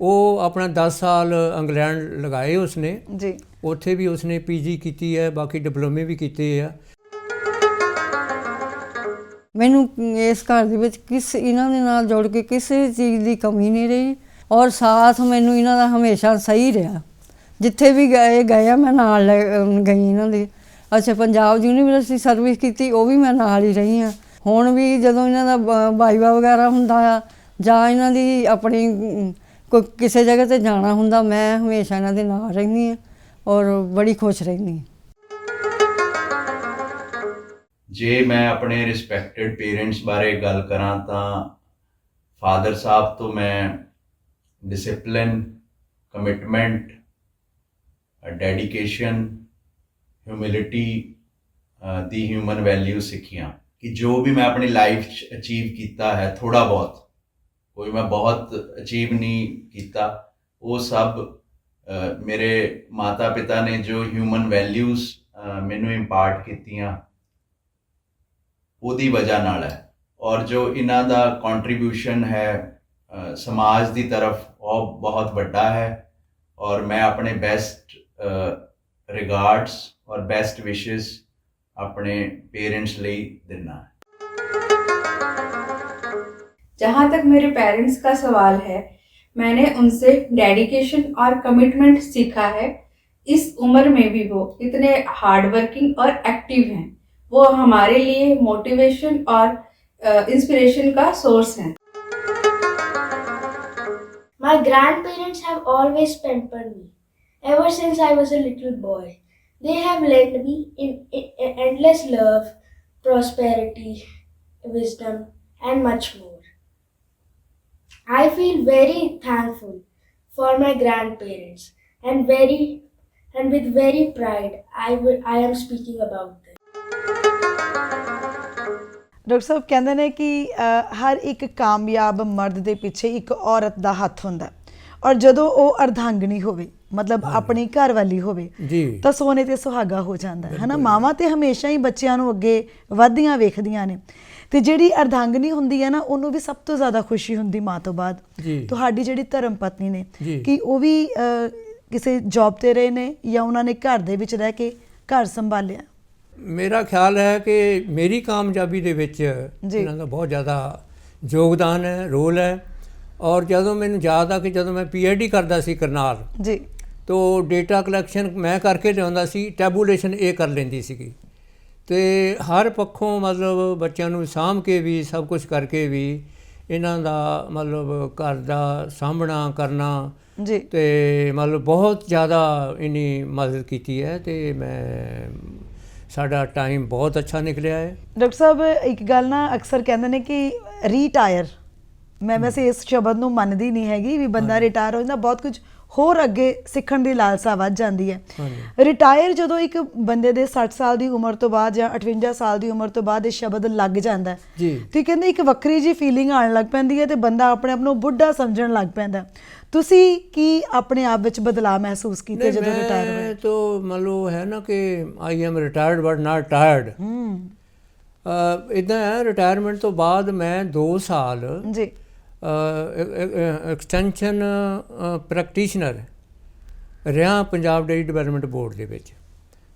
ਉਹ ਆਪਣਾ 10 ਸਾਲ ਇੰਗਲੈਂਡ ਲਗਾਏ ਉਸਨੇ। ਜੀ। ਉੱਥੇ ਵੀ ਉਸਨੇ ਪੀਜੀ ਕੀਤੀ ਹੈ ਬਾਕੀ ਡਿਪਲੋਮੇ ਵੀ ਕੀਤੇ ਆ। ਮੈਨੂੰ ਇਸ ਘਰ ਦੇ ਵਿੱਚ ਕਿਸ ਇਹਨਾਂ ਦੇ ਨਾਲ ਜੁੜ ਕੇ ਕਿਸੇ ਚੀਜ਼ ਦੀ ਕਮੀ ਨਹੀਂ ਰਹੀ। ਔਰ ਸਾਥ ਮੈਨੂੰ ਇਹਨਾਂ ਦਾ ਹਮੇਸ਼ਾ ਸਹੀ ਰਿਹਾ। ਜਿੱਥੇ ਵੀ ਗਏ ਗਏ ਆ ਮੈਂ ਨਾਲ ਲੈ- ਅਮ ਗਈ ਇਹਨਾਂ ਦੇ। ਅੱਛਾ ਪੰਜਾਬ ਯੂਨੀਵਰਸਿਟੀ ਸਰਵਿਸ ਕੀਤੀ ਉਹ ਵੀ ਮੈਂ ਨਾਲ ਹੀ ਰਹੀ ਹਾਂ। ਹੁਣ ਵੀ ਜਦੋਂ ਇਹਨਾਂ ਦਾ ਬ- ਵਾਈਵਾ ਵਗੈਰਾ ਹੁੰਦਾ ਆ ਜਾਂ ਇਹਨਾਂ ਦੀ ਆਪਣੀ ਅਮ, ਕੋਈ ਕਿਸੇ ਜਗ੍ਹਾ ਤੇ ਜਾਣਾ ਹੁੰਦਾ ਮੈਂ ਹਮੇਸ਼ਾ ਇਹਨਾਂ ਦੇ ਨਾਲ ਰਹਿੰਦੀ ਹਾਂ ਔਰ ਬੜੀ ਖੁਸ਼ ਰਹਿੰਦੀ ਹਾਂ। ਜੇ ਮੈਂ ਆਪਣੇ ਰਿਸਪੈਕਟਡ ਪੇਰੈਂਟਸ ਬਾਰੇ ਗੱਲ ਕਰਾਂ ਤਾਂ ਫਾਦਰ ਸਾਹਿਬ ਤੋਂ ਮੈਂ ਡਿਸਪਲਿਨ ਕਮਿਟਮੈਂਟ ਡੈਡੀਕੇਸ਼ਨ ਹਿਊਮਿਲਿਟੀ ਦੀ ਹਿਊਮਨ ਵੈਲਿਊ ਸਿੱਖੀਆਂ ਕਿ ਜੋ ਵੀ ਮੈਂ ਆਪਣੀ ਲਾਈਫ 'ਚ ਅਚੀਵ ਕੀਤਾ ਹੈ ਥੋੜਾ ਬਹੁਤ, ਕੋਈ ਮੈਂ ਬਹੁਤ ਅਚੀਵ ਨਹੀਂ ਕੀਤਾ, ਉਹ ਸਭ ਮੇਰੇ ਮਾਤਾ ਪਿਤਾ ਨੇ ਜੋ ਹਿਊਮਨ ਵੈਲਿਊਜ਼ ਮੈਨੂੰ ਇੰਪਾਰਟ ਕੀਤੀਆਂ, ਉਹਦੀ ਵਜ੍ਹਾ ਨਾਲ ਹੈ। ਔਰ ਜੋ ਇਹਨਾਂ ਦਾ ਕੰਟਰੀਬਿਊਸ਼ਨ ਹੈ ਸਮਾਜ ਦੀ ਤਰਫ, ਉਹ ਬਹੁਤ ਵੱਡਾ ਹੈ। ਔਰ ਮੈਂ ਆਪਣੇ ਬੈਸਟ ਰਿਗਾਰਡਸ ਔਰ ਬੈਸਟ ਵਿਸ਼ੇਸ ਆਪਣੇ ਪੇਰੈਂਟਸ ਲਈ ਦਿੰਦਾ जहाँ तक मेरे पेरेंट्स का सवाल है मैंने उनसे डेडिकेशन और कमिटमेंट सीखा है इस उम्र में भी वो इतने हार्ड वर्किंग और एक्टिव हैं वो हमारे लिए मोटिवेशन और इंस्पिरेशन का सोर्स हैं My grandparents have always pampered me Ever since I was a little boy. They have lent me in, in endless love, prosperity, wisdom, and much more. I feel very thankful for my grandparents and very and with very pride I will I am speaking about them. Doctor sahib ਕਹਿੰਦੇ ਨੇ ਕਿ ਅ, ਹਰ ਇੱਕ ਕਾਮਯਾਬ ਮਰਦ ਦੇ ਪਿੱਛੇ ਇੱਕ ਔਰਤ ਦਾ ਹੱਥ ਹੁੰਦਾ ਹੈ। ਔਰ ਜਦੋਂ ਉਹ ਅਰਧਾਂਗਣੀ ਹੋਵੇ ਮਤਲਬ ਆਪਣੀ ਘਰ ਵਾਲੀ ਹੋਵੇ ਜੀ। ਤਾਂ ਸੋਨੇ ਤੇ ਸੁਹਾਗਾ ਹੋ ਜਾਂਦਾ ਹੈ ਹਨਾ? ਮਾਵਾਂ ਤੇ ਹਮੇਸ਼ਾ ਹੀ ਬੱਚਿਆਂ ਨੂੰ ਅੱਗੇ ਵਧਦੀਆਂ ਵੇਖਦੀਆਂ ਨੇ। ਤੇ ਜਿਹੜੀ ਅਰਧਾਂਗਨੀ ਹੁੰਦੀ ਹੈ ਨਾ ਉਹਨੂੰ ਵੀ ਸਭ ਤੋਂ ਜ਼ਿਆਦਾ ਖੁਸ਼ੀ ਹੁੰਦੀ ਮਾਂ ਤੋਂ ਬਾਅਦ। ਜੀ। ਤੁਹਾਡੀ ਜਿਹੜੀ ਧਰਮ ਪਤਨੀ ਨੇ ਜੀ। ਕਿ ਉਹ ਵੀ ਕਿਸੇ ਜੌਬ ਤੇ ਰਹੇ ਨੇ ਜਾਂ ਉਹਨਾਂ ਨੇ ਘਰ ਦੇ ਵਿੱਚ ਰਹਿ ਕੇ ਘਰ ਸੰਭਾਲਿਆ? ਮੇਰਾ ਖਿਆਲ ਹੈ ਕਿ ਮੇਰੀ ਕਾਮਯਾਬੀ ਦੇ ਵਿੱਚ ਜੀ। ਇਹਨਾਂ ਦਾ ਬਹੁਤ ਜ਼ਿਆਦਾ ਯੋਗਦਾਨ ਹੈ ਰੋਲ ਹੈ। ਔਰ ਜਦੋਂ ਮੈਨੂੰ ਯਾਦ ਆ ਕਿ ਜਦੋਂ ਮੈਂ ਪੀਐਚਡੀ ਕਰਦਾ ਸੀ ਕਰਨਾਲ ਜੀ। ਤੋ ਡੇਟਾ ਕਲੈਕਸ਼ਨ ਮੈਂ ਕਰਕੇ ਲਿਆਉਂਦਾ ਸੀ ਟੈਬੂਲੇਸ਼ਨ ਇਹ ਕਰ ਲੈਂਦੀ ਸੀਗੀ। ਤੇ ਹਰ ਪੱਖੋਂ ਮਤਲਬ ਬੱਚਿਆਂ ਨੂੰ ਸਾਂਭ ਕੇ ਵੀ ਸਭ ਕੁਝ ਕਰਕੇ ਵੀ ਇਹਨਾਂ ਦਾ ਮਤਲਬ ਘਰ ਦਾ ਸਾਂਭਣਾ ਕਰਨਾ ਜੀ। ਤੇ ਮਤਲਬ ਬਹੁਤ ਜ਼ਿਆਦਾ ਇਹਨੀ ਮਦਦ ਕੀਤੀ ਹੈ ਤੇ ਮੈਂ ਸਾਡਾ ਟਾਈਮ ਬਹੁਤ ਅੱਛਾ ਨਿਕਲਿਆ ਹੈ। ਡਾਕਟਰ ਸਾਹਿਬ ਇੱਕ ਗੱਲ ਨਾ ਅਕਸਰ ਕਹਿੰਦੇ ਨੇ ਕਿ ਰੀਟਾਇਰ ਮੈਂ ਵੈਸੇ ਇਸ ਸ਼ਬਦ ਨੂੰ ਮੰਨਦੀ ਨਹੀਂ ਹੈਗੀ ਵੀ ਬੰਦਾ ਰਿਟਾਇਰ ਹੋ ਜਾਂਦਾ ਬਹੁਤ ਕੁਝ ਹੋਰ ਅੱਗੇ ਸਿੱਖਣ ਦੀ ਲਾਲਸਾ ਵੱਧ ਜਾਂਦੀ ਹੈ। ਰਿਟਾਇਰ ਜਦੋਂ ਇੱਕ ਬੰਦੇ ਦੇ 60 ਸਾਲ ਦੀ ਉਮਰ ਤੋਂ ਬਾਅਦ ਜਾਂ 58 ਸਾਲ ਦੀ ਉਮਰ ਤੋਂ ਬਾਅਦ ਇਹ ਸ਼ਬਦ ਲੱਗ ਜਾਂਦਾ ਹੈ। ਤੇ ਕਹਿੰਦੇ ਇੱਕ ਵੱਖਰੀ ਜੀ ਫੀਲਿੰਗ ਆਉਣ ਲੱਗ ਪੈਂਦੀ ਹੈ ਤੇ ਬੰਦਾ ਆਪਣੇ ਆਪ ਨੂੰ ਬੁੱਢਾ ਸਮਝਣ ਲੱਗ ਪੈਂਦਾ। ਤੁਸੀਂ ਕੀ ਆਪਣੇ ਆਪ ਵਿੱਚ ਬਦਲਾਅ ਮਹਿਸੂਸ ਕੀਤੇ ਜਦੋਂ ਰਿਟਾਇਰ ਹੋਏ? ਤਾਂ ਮੰਨ ਲਓ ਹੈ ਨਾ ਕਿ I am retired but not tired ਹੂੰ। ਇਦਾਂ ਹੈ ਰਿਟਾਇਰਮੈਂਟ ਤੋਂ ਬਾਅਦ ਮੈਂ 2 ਸਾਲ ਜੀ। ਐਕਸਟੈਂਸ਼ਨ ਪ੍ਰੈਕਟੀਸ਼ਨਰ ਰਿਹਾ ਪੰਜਾਬ ਡੇਰੀ ਡਿਵੈਲਪਮੈਂਟ ਬੋਰਡ ਦੇ ਵਿੱਚ।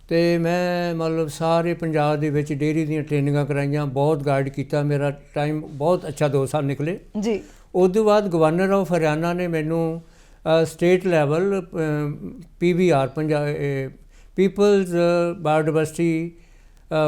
ਤੇ ਮੈਂ ਮਤਲਬ ਸਾਰੇ ਪੰਜਾਬ ਦੇ ਵਿੱਚ ਡੇਰੀ ਦੀਆਂ ਟ੍ਰੇਨਿੰਗਾਂ ਕਰਾਈਆਂ ਬਹੁਤ ਗਾਈਡ ਕੀਤਾ। ਮੇਰਾ ਟਾਈਮ ਬਹੁਤ ਅੱਛਾ 2 ਸਾਲ ਨਿਕਲੇ। ਜੀ। ਉਸ ਤੋਂ ਬਾਅਦ ਗਵਰਨਰ ਆਫ ਹਰਿਆਣਾ ਨੇ ਮੈਨੂੰ state level PBR Punjab people's biodiversity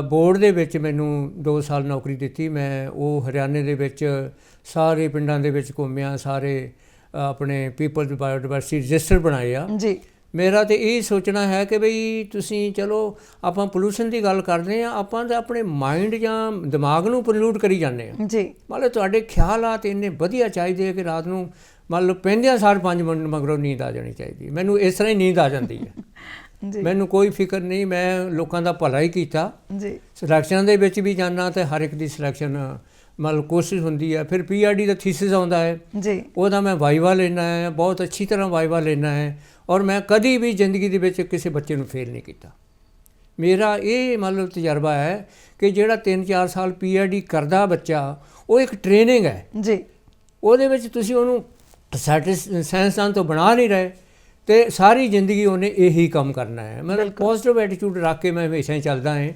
board ਦੇ ਵਿੱਚ ਮੈਨੂੰ 2 ਸਾਲ ਨੌਕਰੀ ਦਿੱਤੀ। ਮੈਂ ਉਹ ਹਰਿਆਣੇ ਦੇ ਵਿੱਚ ਸਾਰੇ ਪਿੰਡਾਂ ਦੇ ਵਿੱਚ ਘੁੰਮਿਆ ਸਾਰੇ ਆਪਣੇ ਪੀਪਲਜ਼ ਬਾਇਓਡਾਇਵਰਸਿਟੀ ਰਜਿਸਟਰ ਬਣਾਏ ਆ। ਜੀ। ਮੇਰਾ ਤੇ ਇਹ ਸੋਚਣਾ ਹੈ ਕਿ ਬਈ ਤੁਸੀਂ ਚਲੋ ਆਪਾਂ ਪੋਲੂਸ਼ਨ ਦੀ ਗੱਲ ਕਰਦੇ ਆ ਆਪਾਂ ਤਾਂ ਆਪਣੇ ਮਾਈਂਡ ਜਾਂ ਦਿਮਾਗ ਨੂੰ ਪੋਲੂਟ ਕਰੀ ਜਾਂਦੇ ਆ ਜੀ। ਮੰਨ ਲਓ ਤੁਹਾਡੇ ਖਿਆਲਾਤ ਇੰਨੇ ਵਧੀਆ ਚਾਹੀਦੇ ਆ ਕਿ ਰਾਤ ਨੂੰ ਮੰਨ ਲਓ ਪੈਂਦਿਆਂ ਸਾਰ 5 ਮਿੰਟ ਮਗਰੋਂ ਨੀਂਦ ਆ ਜਾਣੀ ਚਾਹੀਦੀ ਮੈਨੂੰ ਇਸ ਤਰ੍ਹਾਂ ਹੀ ਨੀਂਦ ਆ ਜਾਂਦੀ ਹੈ। ਜੀ। ਮੈਨੂੰ ਕੋਈ ਫਿਕਰ ਨਹੀਂ ਮੈਂ ਲੋਕਾਂ ਦਾ ਭਲਾ ਹੀ ਕੀਤਾ। ਜੀ। ਸਿਲੈਕਸ਼ਨ ਦੇ ਵਿੱਚ ਵੀ ਜਾਣਾ ਤੇ ਹਰ ਇੱਕ ਦੀ ਸਿਲੈਕਸ਼ਨ ਮੰਨ ਲਓ ਕੋਸ਼ਿਸ਼ ਹੁੰਦੀ ਹੈ ਫਿਰ ਪੀਆਰਡੀ ਦਾ ਥੀਸਿਸ ਆਉਂਦਾ ਹੈ। ਜੀ। ਉਹਦਾ ਮੈਂ ਵਾਈਵਾ ਲੈਣਾ ਹੈ ਬਹੁਤ ਅੱਛੀ ਤਰ੍ਹਾਂ ਵਾਈਵਾ ਲੈਣਾ ਹੈ ਔਰ ਮੈਂ ਕਦੀ ਵੀ ਜ਼ਿੰਦਗੀ ਦੇ ਵਿੱਚ ਕਿਸੇ ਬੱਚੇ ਨੂੰ ਫੇਲ ਨਹੀਂ ਕੀਤਾ। ਮੇਰਾ ਇਹ ਮਤਲਬ ਤਜਰਬਾ ਹੈ ਕਿ ਜਿਹੜਾ 3-4 ਸਾਲ ਪੀਆਰਡੀ ਕਰਦਾ ਬੱਚਾ ਉਹ ਇੱਕ ਟ੍ਰੇਨਿੰਗ ਹੈ। ਜੀ। ਉਹਦੇ ਵਿੱਚ ਤੁਸੀਂ ਉਹਨੂੰ ਸੈਟਿਸ ਸਾਇੰਸਦਾਨ ਤੋਂ ਬਣਾ ਨਹੀਂ ਰਹੇ ਤੇ ਸਾਰੀ ਜ਼ਿੰਦਗੀ ਉਹਨੇ ਇਹੀ ਕੰਮ ਕਰਨਾ ਹੈ। ਮਤਲਬ ਪੋਜ਼ਿਟਿਵ ਐਟੀਟਿਊਡ ਰੱਖ ਕੇ ਮੈਂ ਹਮੇਸ਼ਾ ਹੀ ਚੱਲਦਾ ਹਾਂ।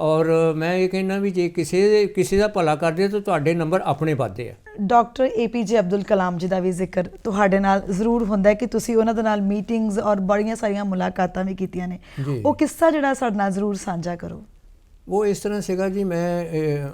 ਔਰ ਮੈਂ ਇਹ ਕਹਿੰਦਾ ਵੀ ਜੇ ਕਿਸੇ ਦੇ ਕਿਸੇ ਦਾ ਭਲਾ ਕਰਦੇ ਤਾਂ ਤੁਹਾਡੇ ਨੰਬਰ ਆਪਣੇ ਵੱਧਦੇ ਆ। ਡਾਕਟਰ ਏਪੀਜੇ ਅਬਦੁਲ ਕਲਾਮ ਜੀ ਦਾ ਵੀ ਜ਼ਿਕਰ ਤੁਹਾਡੇ ਨਾਲ ਜ਼ਰੂਰ ਹੁੰਦਾ ਹੈ ਕਿ ਤੁਸੀਂ ਉਹਨਾਂ ਦੇ ਨਾਲ ਮੀਟਿੰਗਸ ਔਰ ਬੜੀਆਂ ਸਾਰੀਆਂ ਮੁਲਾਕਾਤਾਂ ਵੀ ਕੀਤੀਆਂ ਨੇ। ਜੀ। ਉਹ ਕਿੱਸਾ ਜਿਹੜਾ ਸਾਡੇ ਨਾਲ ਜ਼ਰੂਰ ਸਾਂਝਾ ਕਰੋ। ਉਹ ਇਸ ਤਰ੍ਹਾਂ ਸੀਗਾ ਜੀ ਮੈਂ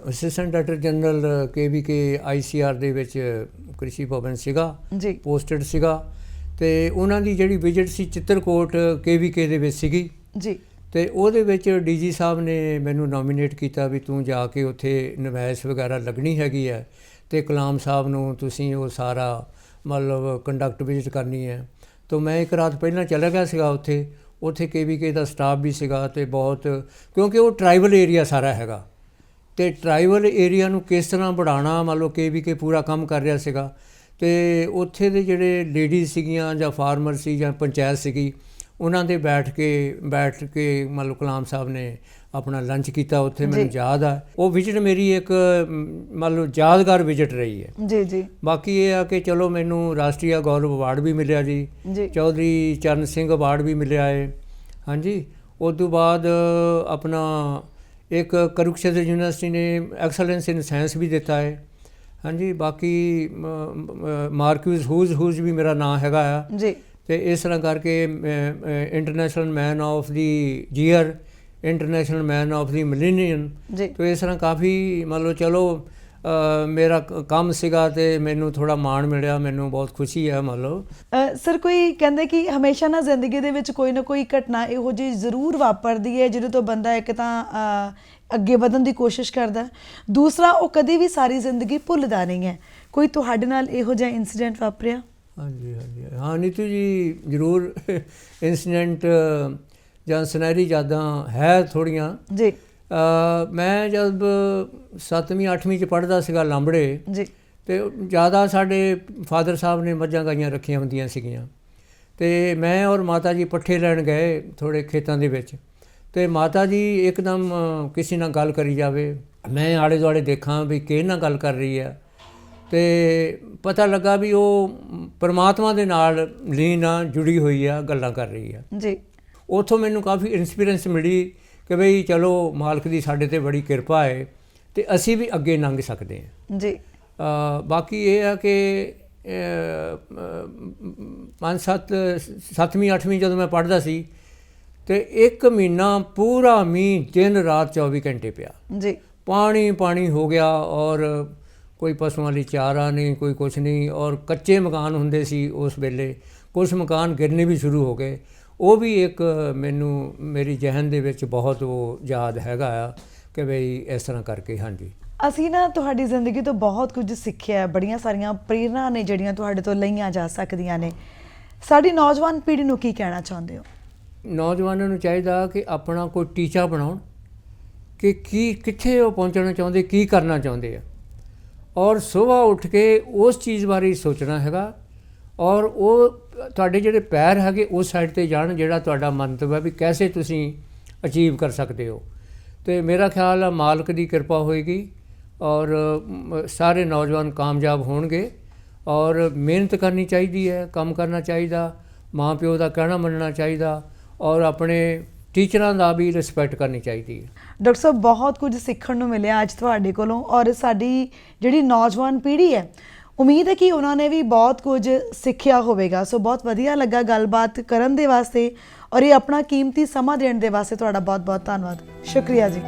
assistant director general KVK ICAR ਦੇ ਵਿੱਚ ਕ੍ਰਿਸ਼ੀ ਭਵਨ ਸੀਗਾ ਜੀ। ਪੋਸਟਡ ਸੀਗਾ ਤੇ ਉਹਨਾਂ ਦੀ ਜਿਹੜੀ ਵਿਜ਼ਿਟ ਸੀ ਚਿੱਤਰਕੋਟ ਕੇਵੀਕੇ ਦੇ ਵਿੱਚ ਸੀਗੀ। ਜੀ। ਤੇ ਉਹਦੇ ਵਿੱਚ ਡੀਜੀ ਸਾਹਿਬ ਨੇ ਮੈਨੂੰ ਨੋਮੀਨੇਟ ਕੀਤਾ ਵੀ ਤੂੰ ਜਾ ਕੇ ਉੱਥੇ ਨਮਾਇਸ਼ ਵਗੈਰਾ ਲੱਗਣੀ ਹੈਗੀ ਹੈ ਤੇ ਕਲਾਮ ਸਾਹਿਬ ਨੂੰ ਤੁਸੀਂ ਉਹ ਸਾਰਾ ਮਤਲਬ ਕੰਡਕਟ ਵਿਜ਼ਿਟ ਕਰਨੀ ਹੈ। ਤਾਂ ਮੈਂ ਇੱਕ ਰਾਤ ਪਹਿਲਾਂ ਚਲਾ ਗਿਆ ਸੀਗਾ ਉੱਥੇ ਉੱਥੇ ਕੇਵੀਕੇ ਦਾ ਸਟਾਫ ਵੀ ਸੀਗਾ ਤੇ ਬਹੁਤ, ਕਿਉਂਕਿ ਉਹ ਟ੍ਰਾਈਬਲ ਏਰੀਆ ਸਾਰਾ ਹੈਗਾ। ਤੇ ਟ੍ਰਾਈਬਲ ਏਰੀਆ ਨੂੰ ਕਿਸ ਤਰ੍ਹਾਂ बढ़ाਉਣਾ ਮੰਨ ਲਓ ਕੇਵੀਕੇ ਪੂਰਾ ਕੰਮ ਕਰ ਰਿਹਾ ਸੀਗਾ। ਤੇ ਉੱਥੇ ਦੇ ਜਿਹੜੇ ਲੇਡੀਜ਼ ਸੀਗੀਆਂ ਜਾਂ ਫਾਰਮਰ ਸੀ ਜਾਂ ਪੰਚਾਇਤ ਸੀਗੀ ਉਹਨਾਂ ਦੇ ਬੈਠ ਕੇ ਬੈਠ ਕੇ ਮੰਨ ਲਓ ਕਲਾਮ ਸਾਹਿਬ ਨੇ ਆਪਣਾ ਲੰਚ ਕੀਤਾ ਉੱਥੇ ਮੈਨੂੰ ਯਾਦ ਆ। ਉਹ ਵਿਜ਼ਿਟ ਮੇਰੀ ਇੱਕ ਮ, ਮੰਨ ਲਓ ਯਾਦਗਾਰ ਵਿਜ਼ਿਟ ਰਹੀ ਹੈ। ਜੀ ਜੀ। ਬਾਕੀ ਇਹ ਆ ਕਿ ਚਲੋ ਮੈਨੂੰ ਰਾਸ਼ਟਰੀ ਗੌਰਵ ਅਵਾਰਡ ਵੀ ਮਿਲਿਆ ਜੀ। ਚੌਧਰੀ ਚਰਨ ਸਿੰਘ ਅਵਾਰਡ ਵੀ ਮਿਲਿਆ ਹੈ ਹਾਂਜੀ। ਉਸ ਤੋਂ ਬਾਅਦ ਆਪਣਾ ਇੱਕ ਕਰੂਕਸ਼ੇਤਰ ਯੂਨੀਵਰਸਿਟੀ ਨੇ ਐਕਸਲੈਂਸ ਇਨ ਸਾਇੰਸ ਵੀ ਦਿੱਤਾ ਹੈ ਹਾਂਜੀ। ਬਾਕੀ ਮਾਰਕਿਊਜ਼ ਹੂਜ਼ ਹੂਜ਼ ਵੀ ਮੇਰਾ ਨਾਮ ਹੈਗਾ ਆ। ਜੀ। ਤੇ ਇਸ ਤਰ੍ਹਾਂ ਕਰਕੇ international man of the year international man of the millennium ਜੀ। ਤੋ ਇਸ ਤਰ੍ਹਾਂ ਕਾਫੀ ਮੰਨ ਲਓ ਚਲੋ ਮੇਰਾ ਕੰਮ ਸੀਗਾ ਤੇ ਮੈਨੂੰ ਥੋੜਾ ਮਾਣ ਮਿਲਿਆ ਮੈਨੂੰ ਬਹੁਤ ਖੁਸ਼ੀ ਹੈ ਮੰਨ ਲਓ। ਸਰ ਕੋਈ ਕਹਿੰਦੇ ਕਿ ਹਮੇਸ਼ਾ ਨਾ ਜ਼ਿੰਦਗੀ ਦੇ ਵਿੱਚ ਕੋਈ ਨਾ ਕੋਈ ਘਟਨਾ ਇਹੋ ਜਿਹੀ ਜ਼ਰੂਰ ਵਾਪਰਦੀ ਹੈ ਜਿਹਦੇ ਤੋਂ ਬੰਦਾ ਇੱਕ ਤਾਂ ਅੱਗੇ ਵਧਣ ਦੀ ਕੋਸ਼ਿਸ਼ ਕਰਦਾ। ਦੂਸਰਾ ਉਹ ਕਦੇ ਵੀ ਸਾਰੀ ਜ਼ਿੰਦਗੀ ਭੁੱਲਦਾ ਨਹੀਂ ਹੈ। ਕੋਈ ਤੁਹਾਡੇ ਨਾਲ ਇਹੋ ਜਿਹਾ ਇਨਸੀਡੈਂਟ ਵਾਪਰਿਆ? ਹਾਂਜੀ ਹਾਂਜੀ। ਹਾਂ ਨੀਤੂ ਜੀ ਜ਼ਰੂਰ ਇਨਸੀਡੈਂਟ ਜਾਂ ਸੁਨਹਿਰੀ ਯਾਦਾਂ ਹੈ ਥੋੜੀਆਂ ਜੀ। ਮੈਂ ਜਦ 7ਵੀਂ 8ਵੀਂ ਚ ਪੜ੍ਹਦਾ ਸੀਗਾ ਲਾਂਬੜੇ ਜੀ। ਤੇ ਜ਼ਿਆਦਾ ਸਾਡੇ ਫਾਦਰ ਸਾਹਿਬ ਨੇ ਮੱਝਾਂ ਗਾਈਆਂ ਰੱਖੀਆਂ ਹੁੰਦੀਆਂ ਸੀਗੀਆਂ। ਤੇ ਮੈਂ ਔਰ ਮਾਤਾ ਜੀ ਪੱਠੇ ਲੈਣ ਗਏ ਥੋੜੇ ਖੇਤਾਂ ਦੇ ਵਿੱਚ। ਤੇ ਮਾਤਾ ਜੀ ਇੱਕਦਮ ਕਿਸੇ ਨਾਲ ਗੱਲ ਕਰੀ ਜਾਵੇ। ਮੈਂ ਆਲੇ ਦੁਆਲੇ ਦੇਖਾਂ ਵੀ ਕਿਹ ਨਾਲ ਗੱਲ ਕਰ ਰਹੀ ਹੈ। ਤੇ ਪਤਾ ਲੱਗਾ ਵੀ ਉਹ ਪਰਮਾਤਮਾ ਦੇ ਨਾਲ ਲੀਨ ਆ ਜੁੜੀ ਹੋਈ ਆ ਗੱਲਾਂ ਕਰ ਰਹੀ ਆ। ਜੀ। ਉਥੋਂ ਮੈਨੂੰ ਕਾਫੀ ਇਨਸਪੀਰੈਂਸ ਮਿਲੀ ਕਿ ਬਈ ਚਲੋ ਮਾਲਕ ਦੀ ਸਾਡੇ ਤੇ ਬੜੀ ਕਿਰਪਾ ਹੈ ਤੇ ਅਸੀਂ ਵੀ ਅੱਗੇ ਲੰਘ ਸਕਦੇ ਹਾਂ ਜੀ। ਬਾਕੀ ਇਹ ਆ ਕਿ ਪੰਜ ਸੱਤ ਸੱਤਵੀਂ ਅੱਠਵੀਂ ਜਦੋਂ ਮੈਂ ਪੜ੍ਹਦਾ ਸੀ ਤੇ ਇੱਕ ਮਹੀਨਾ ਪੂਰਾ ਮੀਂਹ ਦਿਨ ਰਾਤ 24 ਘੰਟੇ ਪਿਆ। ਜੀ। ਪਾਣੀ ਪਾਣੀ ਹੋ ਗਿਆ ਔਰ ਕੋਈ ਪਸ਼ੂਆਂ ਲਈ ਚਾਰਾ ਨਹੀਂ ਕੋਈ ਕੁਛ ਨਹੀਂ। ਔਰ ਕੱਚੇ ਮਕਾਨ ਹੁੰਦੇ ਸੀ ਉਸ ਵੇਲੇ। ਕੁਝ ਮਕਾਨ ਗਿਰਨੇ ਵੀ ਸ਼ੁਰੂ ਹੋ ਗਏ। ਉਹ ਵੀ ਇੱਕ ਮੈਨੂੰ ਮੇਰੀ ਜਹਨ ਦੇ ਵਿੱਚ ਬਹੁਤ ਉਹ ਯਾਦ ਹੈਗਾ ਆ ਕਿ ਬਈ ਇਸ ਤਰ੍ਹਾਂ ਕਰਕੇ ਹਾਂਜੀ। ਅਸੀਂ ਨਾ ਤੁਹਾਡੀ ਜ਼ਿੰਦਗੀ ਤੋਂ ਬਹੁਤ ਕੁਝ ਸਿੱਖਿਆ ਹੈ। ਬੜੀਆਂ ਸਾਰੀਆਂ ਪ੍ਰੇਰਨਾ ਨੇ ਜਿਹੜੀਆਂ ਤੁਹਾਡੇ ਤੋਂ ਲਈਆਂ ਜਾ ਸਕਦੀਆਂ ਨੇ। ਸਾਡੀ ਨੌਜਵਾਨ ਪੀੜ੍ਹੀ ਨੂੰ ਕੀ ਕਹਿਣਾ ਚਾਹੁੰਦੇ ਹੋ? ਨੌਜਵਾਨਾਂ ਨੂੰ ਚਾਹੀਦਾ ਕਿ ਆਪਣਾ ਕੋਈ ਟੀਚਾ ਬਣਾਉਣ। ਕਿ ਕੀ ਕਿੱਥੇ ਉਹ ਪਹੁੰਚਣਾ ਚਾਹੁੰਦੇ ਕੀ ਕਰਨਾ ਚਾਹੁੰਦੇ ਆ। ਔਰ ਸਵੇਰ ਉੱਠ ਕੇ ਉਸ ਚੀਜ਼ ਬਾਰੇ ਸੋਚਣਾ ਹੈਗਾ। ਔਰ ਉਹ ਤੁਹਾਡੇ ਜਿਹੜੇ ਪੈਰ ਹੈਗੇ ਉਸ ਸਾਈਡ ਤੇ ਜਾਣ ਜਿਹੜਾ ਤੁਹਾਡਾ ਮੰਤਵ ਹੈ ਵੀ ਕੈਸੇ ਤੁਸੀਂ ਅਚੀਵ ਕਰ ਸਕਦੇ ਹੋ। ਤੇ ਮੇਰਾ ਖਿਆਲ ਹੈ ਮਾਲਕ ਦੀ ਕਿਰਪਾ ਹੋਏਗੀ ਔਰ ਸਾਰੇ ਨੌਜਵਾਨ ਕਾਮਯਾਬ ਹੋਣਗੇ। ਔਰ ਮਿਹਨਤ ਕਰਨੀ ਚਾਹੀਦੀ ਹੈ, ਕੰਮ ਕਰਨਾ ਚਾਹੀਦਾ, ਮਾਂ ਪਿਓ ਦਾ ਕਹਿਣਾ ਮੰਨਣਾ ਚਾਹੀਦਾ ਔਰ ਆਪਣੇ ਟੀਚਰਾਂ ਦਾ ਵੀ ਰਿਸਪੈਕਟ ਕਰਨੀ ਚਾਹੀਦੀ ਹੈ। ਡਾਕਟਰ ਸਾਹਿਬ, ਬਹੁਤ ਕੁਝ ਸਿੱਖਣ ਨੂੰ ਮਿਲਿਆ ਅੱਜ ਤੁਹਾਡੇ ਕੋਲੋਂ ਔਰ ਸਾਡੀ ਜਿਹੜੀ ਨੌਜਵਾਨ ਪੀੜ੍ਹੀ ਹੈ, ਉਮੀਦ ਹੈ ਕਿ ਉਹਨਾਂ ਨੇ ਵੀ ਬਹੁਤ ਕੁਝ ਸਿੱਖਿਆ ਹੋਵੇਗਾ। ਸੋ ਬਹੁਤ ਵਧੀਆ ਲੱਗਾ ਗੱਲਬਾਤ ਕਰਨ ਦੇ ਵਾਸਤੇ ਔਰ ਇਹ ਆਪਣਾ ਕੀਮਤੀ ਸਮਾਂ ਦੇਣ ਦੇ ਵਾਸਤੇ ਤੁਹਾਡਾ ਬਹੁਤ ਬਹੁਤ ਧੰਨਵਾਦ। ਸ਼ੁਕਰੀਆ ਜੀ।